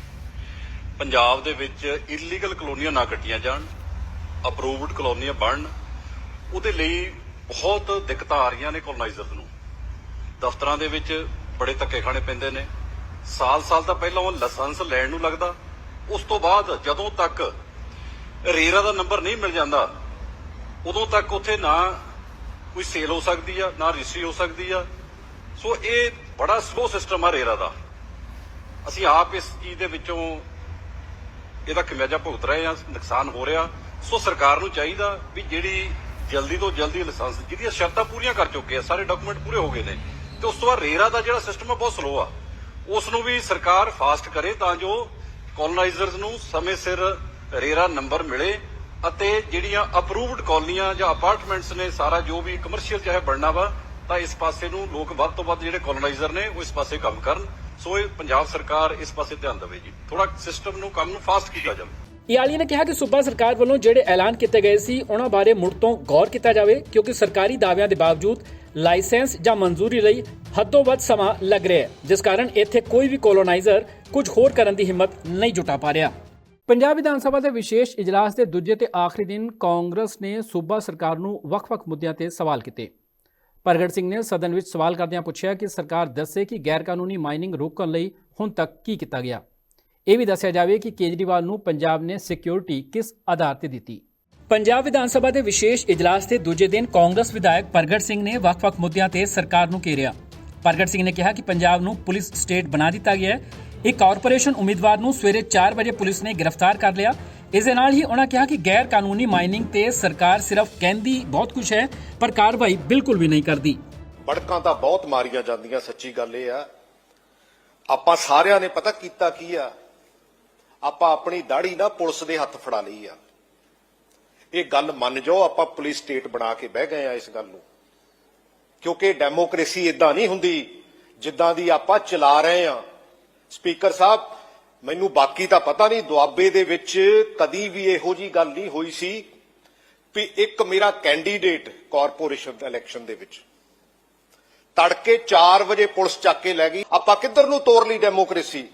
ਪੰਜਾਬ ਦੇ ਵਿੱਚ ਇਲੀਗਲ ਕਲੋਨੀਆਂ ਨਾ ਕੱਟੀਆਂ ਜਾਣ ਅਪਰੂਵਡ ਕਲੋਨੀਆਂ ਬਣਨ, ਉਹਦੇ ਲਈ ਬਹੁਤ ਦਿੱਕਤਾਂ ਆ ਰਹੀਆਂ ਨੇ ਕੋਲੋਨਾਈਜ਼ਰਸ ਨੂੰ। ਦਫ਼ਤਰਾਂ ਦੇ ਵਿੱਚ ਬੜੇ ਧੱਕੇ ਖਾਣੇ ਪੈਂਦੇ ਨੇ। ਸਾਲ-ਸਾਲ ਤਾਂ ਪਹਿਲਾਂ ਉਹ ਲਾਇਸੈਂਸ ਲੈਣ ਨੂੰ ਲੱਗਦਾ। ਉਸ ਤੋਂ ਬਾਅਦ ਜਦੋਂ ਤੱਕ ਰੇਰਾ ਦਾ ਨੰਬਰ ਨਹੀਂ ਮਿਲ ਜਾਂਦਾ। ਉਦੋਂ ਤੱਕ ਉੱਥੇ ਨਾ ਕੋਈ ਸੇਲ ਹੋ ਸਕਦੀ ਆ, ਨਾ ਰਜਿਸਟਰੀ ਹੋ ਸਕਦੀ ਆ। ਸੋ ਇਹ ਬੜਾ ਸਲੋ ਸਿਸਟਮ ਆ ਰੇਰਾ ਦਾ। ਅਸੀਂ ਆਪ ਇਸ ਚੀਜ਼ ਦੇ ਵਿੱਚੋਂ ਇਹਦਾ ਖਮਿਆਜਾ ਭੁਗਤ ਰਹੇ ਆ, ਨੁਕਸਾਨ ਹੋ ਰਿਹਾ। ਸੋ ਸਰਕਾਰ ਨੂੰ ਚਾਹੀਦਾ ਵੀ ਜਿਹੜੀ ਜਲਦੀ ਤੋਂ ਜਲਦੀ ਲਾਇਸੈਂਸ ਜਿਹਦੀਆਂ ਸ਼ਰਤਾਂ ਪੂਰੀਆਂ ਕਰ ਚੁੱਕੇ ਆ, ਸਾਰੇ ਡਾਕੂਮੈਂਟ ਪੂਰੇ ਹੋ ਗਏ ਨੇ, ਤੇ ਉਸ ਤੋਂ ਬਾਅਦ ਰੇਰਾ ਦਾ ਜਿਹੜਾ ਸਿਸਟਮ ਆ ਬਹੁਤ ਸਲੋ ਆ। ਉਸ ਨੂੰ ਵੀ ਸਰਕਾਰ ਫਾਸਟ ਕਰੇ ਤਾਂ ਜੋ ਕੋਲੋਨਾਈਜ਼ਰਸ ਨੂੰ ਸਮੇਂ ਸਿਰ ਰੇਰਾ ਨੰਬਰ ਮਿਲੇ ਅਤੇ ਜਿਹੜੀਆਂ ਅਪਰੂਵਡ ਕਾਲਨੀਆਂ ਜਾਂ ਅਪਾਰਟਮੈਂਟਸ ਨੇ ਸਾਰਾ ਜੋ ਵੀ ਕਮਰਸ਼ੀਅਲ ਚਾਹੇ ਬਣਨਾ ਵਾ, ਤਾਂ ਇਸ ਪਾਸੇ ਨੂੰ ਲੋਕ ਵੱਧ ਤੋਂ ਵੱਧ ਜਿਹੜੇ ਕੋਲੋਨਾਈਜ਼ਰ ਨੇ, ਉਹ ਇਸ ਪਾਸੇ ਕੰਮ ਕਰਨ। ਸੋ ਇਹ ਪੰਜਾਬ ਸਰਕਾਰ ਇਸ ਪਾਸੇ ਧਿਆਨ ਦੇਵੇ ਜੀ। ਥੋੜਾ ਸਿਸਟਮ ਨੂੰ ਕੰਮ ਨੂੰ ਫਾਸਟ ਕੀਤਾ ਜਾਵੇ। ਇਆਲੀ ਨੇ ਕਿਹਾ ਕਿ ਸੂਬਾ ਸਰਕਾਰ ਵੱਲੋਂ ਜਿਹੜੇ ਐਲਾਨ ਕੀਤੇ ਗਏ ਸੀ, ਉਹਨਾਂ ਬਾਰੇ ਮੁੜ ਤੋਂ ਗੌਰ ਕੀਤਾ ਜਾਵੇ, ਕਿਉਂਕਿ ਸਰਕਾਰੀ ਦਾਅਵਿਆਂ ਦੇ ਬਾਵਜੂਦ ਲਾਇਸੈਂਸ ਜਾਂ ਮਨਜ਼ੂਰੀ ਲਈ ਹੱਦੋਂ ਵੱਧ ਸਮਾਂ ਲੱਗ ਰਿਹਾ ਹੈ, ਜਿਸ ਕਾਰਨ ਇੱਥੇ ਕੋਈ ਵੀ ਕੋਲੋਨਾਈਜ਼ਰ ਕੁਝ ਹੋਰ ਕਰਨ ਦੀ ਹਿੰਮਤ ਨਹੀਂ ਜੁਟਾ ਪਾ ਰਿਹਾ। ਪੰਜਾਬ ਵਿਧਾਨ ਸਭਾ ਦੇ ਵਿਸ਼ੇਸ਼ ਇਜਲਾਸ ਦੇ ਦੂਜੇ ਤੇ ਆਖਰੀ ਦਿਨ ਕਾਂਗਰਸ ਨੇ ਸੂਬਾ ਸਰਕਾਰ ਨੂੰ ਵੱਖ-ਵੱਖ ਮੁੱਦਿਆਂ ਤੇ ਸਵਾਲ ਕੀਤੇ। ਪ੍ਰਗਟ ਸਿੰਘ ਨੇ ਸਦਨ ਵਿੱਚ ਸਵਾਲ ਕਰਦਿਆਂ ਪੁੱਛਿਆ ਕਿ ਸਰਕਾਰ ਦੱਸੇ ਕਿ ਗੈਰ ਕਾਨੂੰਨੀ ਮਾਈਨਿੰਗ ਰੋਕਣ ਲਈ ਹੁਣ ਤੱਕ ਕੀ ਕੀਤਾ ਗਿਆ। ਇਹ ਵੀ ਦੱਸਿਆ ਜਾਵੇ ਕਿ ਕੇਜਰੀਵਾਲ ਨੂੰ ਪੰਜਾਬ ਨੇ ਸਿਕਿਉਰਿਟੀ ਕਿਸ ਆਧਾਰ ਤੇ ਦਿੱਤੀ। ਪੰਜਾਬ ਵਿਧਾਨ ਸਭਾ ਦੇ ਵਿਸ਼ੇਸ਼ ਇਜਲਾਸ ਦੇ ਦੂਜੇ ਦਿਨ ਕਾਂਗਰਸ ਵਿਧਾਇਕ ਪ੍ਰਗਟ ਸਿੰਘ ਨੇ ਵੱਖ-ਵੱਖ ਮੁੱਦਿਆਂ ਤੇ ਸਰਕਾਰ ਨੂੰ ਘੇਰਿਆ। ਪ੍ਰਗਟ ਸਿੰਘ ਨੇ ਕਿਹਾ ਕਿ ਪੰਜਾਬ ਨੂੰ ਪੁਲਿਸ ਸਟੇਟ ਬਣਾ ਦਿੱਤਾ ਗਿਆ ਹੈ ਇੱਕ ਕਾਰਪੋਰੇਸ਼ਨ ਉਮੀਦਵਾਰ ਨੂੰ ਸਵੇਰੇ 4 ਵਜੇ ਪੁਲਿਸ ਨੇ ਗ੍ਰਿਫਤਾਰ ਕਰ ਲਿਆ। ਇਸ ਦੇ ਨਾਲ ਹੀ ਉਹਨਾਂ ਕਿਹਾ ਕਿ ਗੈਰ ਕਾਨੂੰਨੀ ਮਾਈਨਿੰਗ ਤੇ ਸਰਕਾਰ ਸਿਰਫ ਕਹਿੰਦੀ ਬਹੁਤ ਕੁਝ ਹੈ, ਪਰ ਕਾਰਵਾਈ ਬਿਲਕੁਲ ਵੀ ਨਹੀਂ ਕਰਦੀ। ਬੜਕਾਂ ਤਾਂ ਬਹੁਤ ਮਾਰੀਆਂ ਜਾਂਦੀਆਂ, ਸੱਚੀ ਗੱਲ ਇਹ ਆ। ਆਪਾਂ ਸਾਰਿਆਂ ਨੇ ਪਤਾ ਕੀਤਾ ਕੀ ਆ? ਆਪਾਂ ਆਪਣੀ ਦਾੜੀ ਨਾ ਪੁਲਿਸ ਦੇ ਹੱਥ ਫੜਾ ਲਈ ਆ। ਇਹ ਗੱਲ ਮੰਨ ਜਾਓ, ਆਪਾਂ ਪੁਲਿਸ ਸਟੇਟ ਬਣਾ ਕੇ ਬਹਿ ਗਏ ਆ ਇਸ ਗੱਲ ਨੂੰ। ਕਿਉਂਕਿ ਡੈਮੋਕ੍ਰੇਸੀ ਇਦਾਂ ਨਹੀਂ ਹੁੰਦੀ ਜਿੱਦਾਂ ਦੀ ਆਪਾਂ ਚਲਾ ਰਹੇ ਆ। ਸਪੀਕਰ ਸਾਹਿਬ, ਮੈਨੂੰ ਬਾਕੀ ਤਾਂ ਪਤਾ ਨਹੀਂ, ਦੁਆਬੇ ਦੇ ਵਿੱਚ ਕਦੀ ਵੀ ਇਹੋ ਜੀ ਗੱਲ ਨਹੀਂ ਹੋਈ ਸੀ ਵੀ ਇੱਕ ਮੇਰਾ ਕੈਂਡੀਡੇਟ ਕਾਰਪੋਰੇਸ਼ਨ ਦੇ ਇਲੈਕਸ਼ਨ ਦੇ ਵਿੱਚ। ਤੜਕੇ 4 ਵਜੇ ਪੁਲਿਸ ਚੱਕ ਕੇ ਲੈ ਗਈ। ਆਪਾਂ ਕਿੱਧਰ ਨੂੰ ਤੋਰ ਲਈ ਡੈਮੋਕ੍ਰੇਸੀ?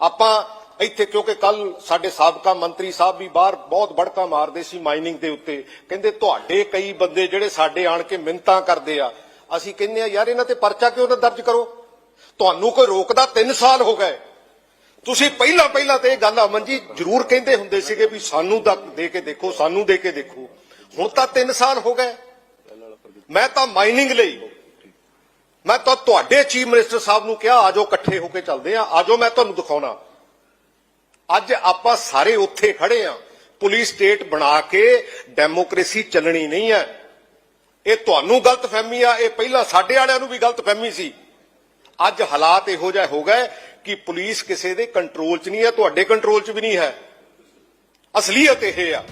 ਆਪਾਂ ਇੱਥੇ, ਕਿਉਂਕਿ ਕੱਲ ਸਾਡੇ ਸਾਬਕਾ ਮੰਤਰੀ ਸਾਹਿਬ ਵੀ ਬਾਹਰ ਬਹੁਤ ਬੜਕਾ ਮਾਰਦੇ ਸੀ ਮਾਈਨਿੰਗ ਦੇ ਉੱਤੇ। ਕਹਿੰਦੇ, ਤੁਹਾਡੇ ਕਈ ਬੰਦੇ ਜਿਹੜੇ ਸਾਡੇ ਆਣ ਕੇ ਮਿੰਤਾਂ ਕਰਦੇ ਆ, ਅਸੀਂ ਕਹਿੰਦੇ ਆ, ਯਾਰ, ਇਹਨਾਂ ਤੇ ਪਰਚਾ ਕਿਉਂ ਨਾ ਦਰਜ ਕਰੋ? ਤੁਹਾਨੂੰ ਕੋਈ ਰੋਕਦਾ 3 ਸਾਲ ਹੋ ਗਏ। ਤੁਸੀਂ ਪਹਿਲਾਂ ਪਹਿਲਾਂ ਤੇ ਇਹ ਗੱਲ ਅਮਨ ਜੀ ਜ਼ਰੂਰ ਕਹਿੰਦੇ ਹੁੰਦੇ ਸੀਗੇ ਵੀ ਸਾਨੂੰ ਤੱਕ ਦੇ ਕੇ ਦੇਖੋ, ਸਾਨੂੰ ਦੇ ਕੇ ਦੇਖੋ। ਹੁਣ ਤਾਂ 3 ਸਾਲ ਹੋ ਗਏ। ਮੈਂ ਤਾਂ ਮਾਈਨਿੰਗ ਲਈ। ਮੈਂ ਤਾਂ ਤੁਹਾਡੇ ਚੀਫ ਮਿਨਿਸਟਰ ਸਾਹਿਬ ਨੂੰ ਕਿਹਾ, ਆਜੋ ਇਕੱਠੇ ਹੋ ਕੇ ਚੱਲਦੇ ਆ ਆਜੋ ਮੈਂ ਤੁਹਾਨੂੰ ਦਿਖਾਉਣਾ। ਅੱਜ ਆਪਾਂ ਸਾਰੇ ਉੱਥੇ ਖੜੇ ਆ ਪੁਲਿਸ ਸਟੇਟ ਬਣਾ ਕੇ ਡੈਮੋਕ੍ਰੇਸੀ ਚੱਲਣੀ ਨਹੀਂ ਹੈ। ਇਹ ਤੁਹਾਨੂੰ ਗਲਤਫਹਿਮੀ ਆ। ਇਹ ਪਹਿਲਾਂ ਸਾਡੇ ਵਾਲਿਆਂ ਨੂੰ ਵੀ ਗਲਤਫਹਿਮੀ ਸੀ। ਅੱਜ ਹਾਲਾਤ ਇਹੋ ਜਿਹੇ ਹੋ ਗਏ ਕਿ ਪੁਲਿਸ ਕਿਸੇ ਦੇ ਕੰਟਰੋਲ 'ਚ ਨਹੀਂ ਹੈ ਤੁਹਾਡੇ ਕੰਟਰੋਲ 'ਚ ਵੀ ਨਹੀਂ ਹੈ। ਅਸਲੀਅਤ ਇਹ ਆ।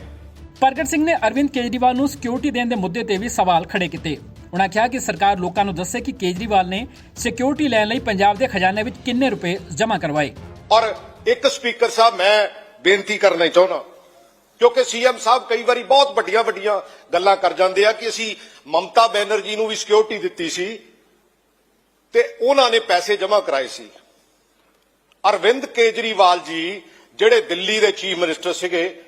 ਪ੍ਰਗਟ ਸਿੰਘ ਨੇ ਅਰਵਿੰਦ ਕੇਜਰੀਵਾਲ ਨੂੰ ਸਿਕਿਉਰਿਟੀ ਦੇਣ ਦੇ ਮੁੱਦੇ ਤੇ ਵੀ ਸਵਾਲ ਖੜੇ ਕੀਤੇ। ਉਹਨਾਂ ਕਿਹਾ ਕਿ ਸਰਕਾਰ ਲੋਕਾਂ ਨੂੰ ਦੱਸੇ ਕਿ ਕੇਜਰੀਵਾਲ ਨੇ ਸਿਕਿਉਰਿਟੀ ਲੈਣ ਲਈ ਪੰਜਾਬ ਦੇ ਖਜ਼ਾਨੇ ਵਿੱਚ ਕਿੰਨੇ ਰੁਪਏ ਜਮ੍ਹਾਂ ਕਰਵਾਏ। ਔਰ ਇੱਕ ਸਪੀਕਰ ਸਾਹਿਬ ਮੈਂ ਬੇਨਤੀ ਕਰਨਾ ਚਾਹੁੰਦਾ ਕਿਉਂਕਿ ਸੀਐਮ ਸਾਹਿਬ ਕਈ ਵਾਰੀ ਬਹੁਤ ਵੱਡੀਆਂ ਵੱਡੀਆਂ ਗੱਲਾਂ ਕਰ ਜਾਂਦੇ ਆ ਕਿ ਅਸੀਂ ਮਮਤਾ ਬੈਨਰਜੀ ਨੂੰ ਵੀ ਸਿਕਿਉਰਿਟੀ ਦਿੱਤੀ ਸੀ। ਤੇ ਉਹਨਾਂ ਨੇ ਪੈਸੇ ਜਮ੍ਹਾਂ ਕਰਾਏ ਸੀ। ਅਰਵਿੰਦ ਕੇਜਰੀਵਾਲ ਜੀ, ਜਿਹੜੇ ਦਿੱਲੀ ਦੇ ਚੀਫ ਮਿਨਿਸਟਰ ਸੀਗੇ,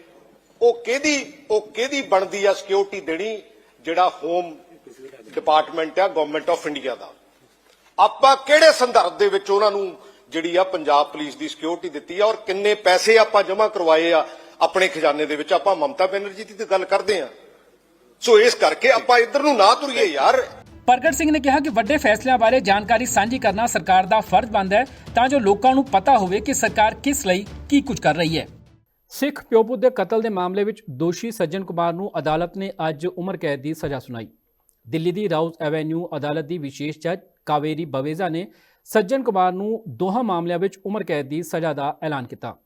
ਉਹ ਕਿਹਦੀ ਉਹ ਕਿਹਦੀ ਬਣਦੀ ਆ ਸਿਕਿਉਰਿਟੀ ਦੇਣੀ ਜਿਹੜਾ ਹੋਮ ਡਿਪਾਰਟਮੈਂਟ ਆ ਗਵਰਨਮੈਂਟ ਆਫ ਇੰਡੀਆ ਦਾ? ਆਪਾਂ ਕਿਹੜੇ ਸੰਦਰਭ ਦੇ ਵਿੱਚ ਉਹਨਾਂ ਨੂੰ ਜਿਹੜੀ ਆ ਪੰਜਾਬ ਪੁਲਿਸ ਦੀ ਸਿਕਿਉਰਿਟੀ ਦਿੱਤੀ ਆ ਔਰ ਕਿੰਨੇ ਪੈਸੇ ਆਪਾਂ ਜਮ੍ਹਾਂ ਕਰਵਾਏ ਆ ਆਪਣੇ ਖਜ਼ਾਨੇ ਦੇ ਵਿੱਚ? ਆਪਾਂ ਮਮਤਾ ਬੈਨਰਜੀ ਦੀ ਤਾਂ ਗੱਲ ਕਰਦੇ ਆ। ਸੋ ਇਸ ਕਰਕੇ ਆਪਾਂ ਇੱਧਰ ਨੂੰ ਨਾ ਤੁਰੀਏ ਯਾਰ। ਪ੍ਰਗਟ ਸਿੰਘ ਨੇ ਕਿਹਾ ਕਿ ਵੱਡੇ ਫੈਸਲਿਆਂ ਬਾਰੇ ਜਾਣਕਾਰੀ ਸਾਂਝੀ ਕਰਨਾ ਸਰਕਾਰ ਦਾ ਫਰਜ਼ ਬਣਦਾ ਹੈ, ਤਾਂ ਜੋ ਲੋਕਾਂ ਨੂੰ ਪਤਾ ਹੋਵੇ ਕਿ ਸਰਕਾਰ ਕਿਸ ਲਈ ਕੀ ਕੁਝ ਕਰ ਰਹੀ ਹੈ। ਸਿੱਖ ਪਿਓਪੁੱਤ ਦੇ ਕਤਲ ਦੇ ਮਾਮਲੇ ਵਿੱਚ ਦੋਸ਼ੀ ਸੱਜਣ ਕੁਮਾਰ ਨੂੰ ਅਦਾਲਤ ਨੇ ਅੱਜ ਉਮਰ ਕੈਦ ਦੀ ਸਜ਼ਾ ਸੁਣਾਈ। ਦਿੱਲੀ ਦੀ ਰਾਉਜ਼ ਐਵੇਨਿਊ ਅਦਾਲਤ ਦੀ ਵਿਸ਼ੇਸ਼ ਜੱਜ ਕਾਵੇਰੀ ਬਵੇਜ਼ਾ ਨੇ ਸੱਜਣ ਕੁਮਾਰ ਨੂੰ ਦੋਹਾਂ ਮਾਮਲਿਆਂ ਵਿੱਚ ਉਮਰ ਕੈਦ ਦੀ ਸਜ਼ਾ ਦਾ ਐਲਾਨ ਕੀਤਾ।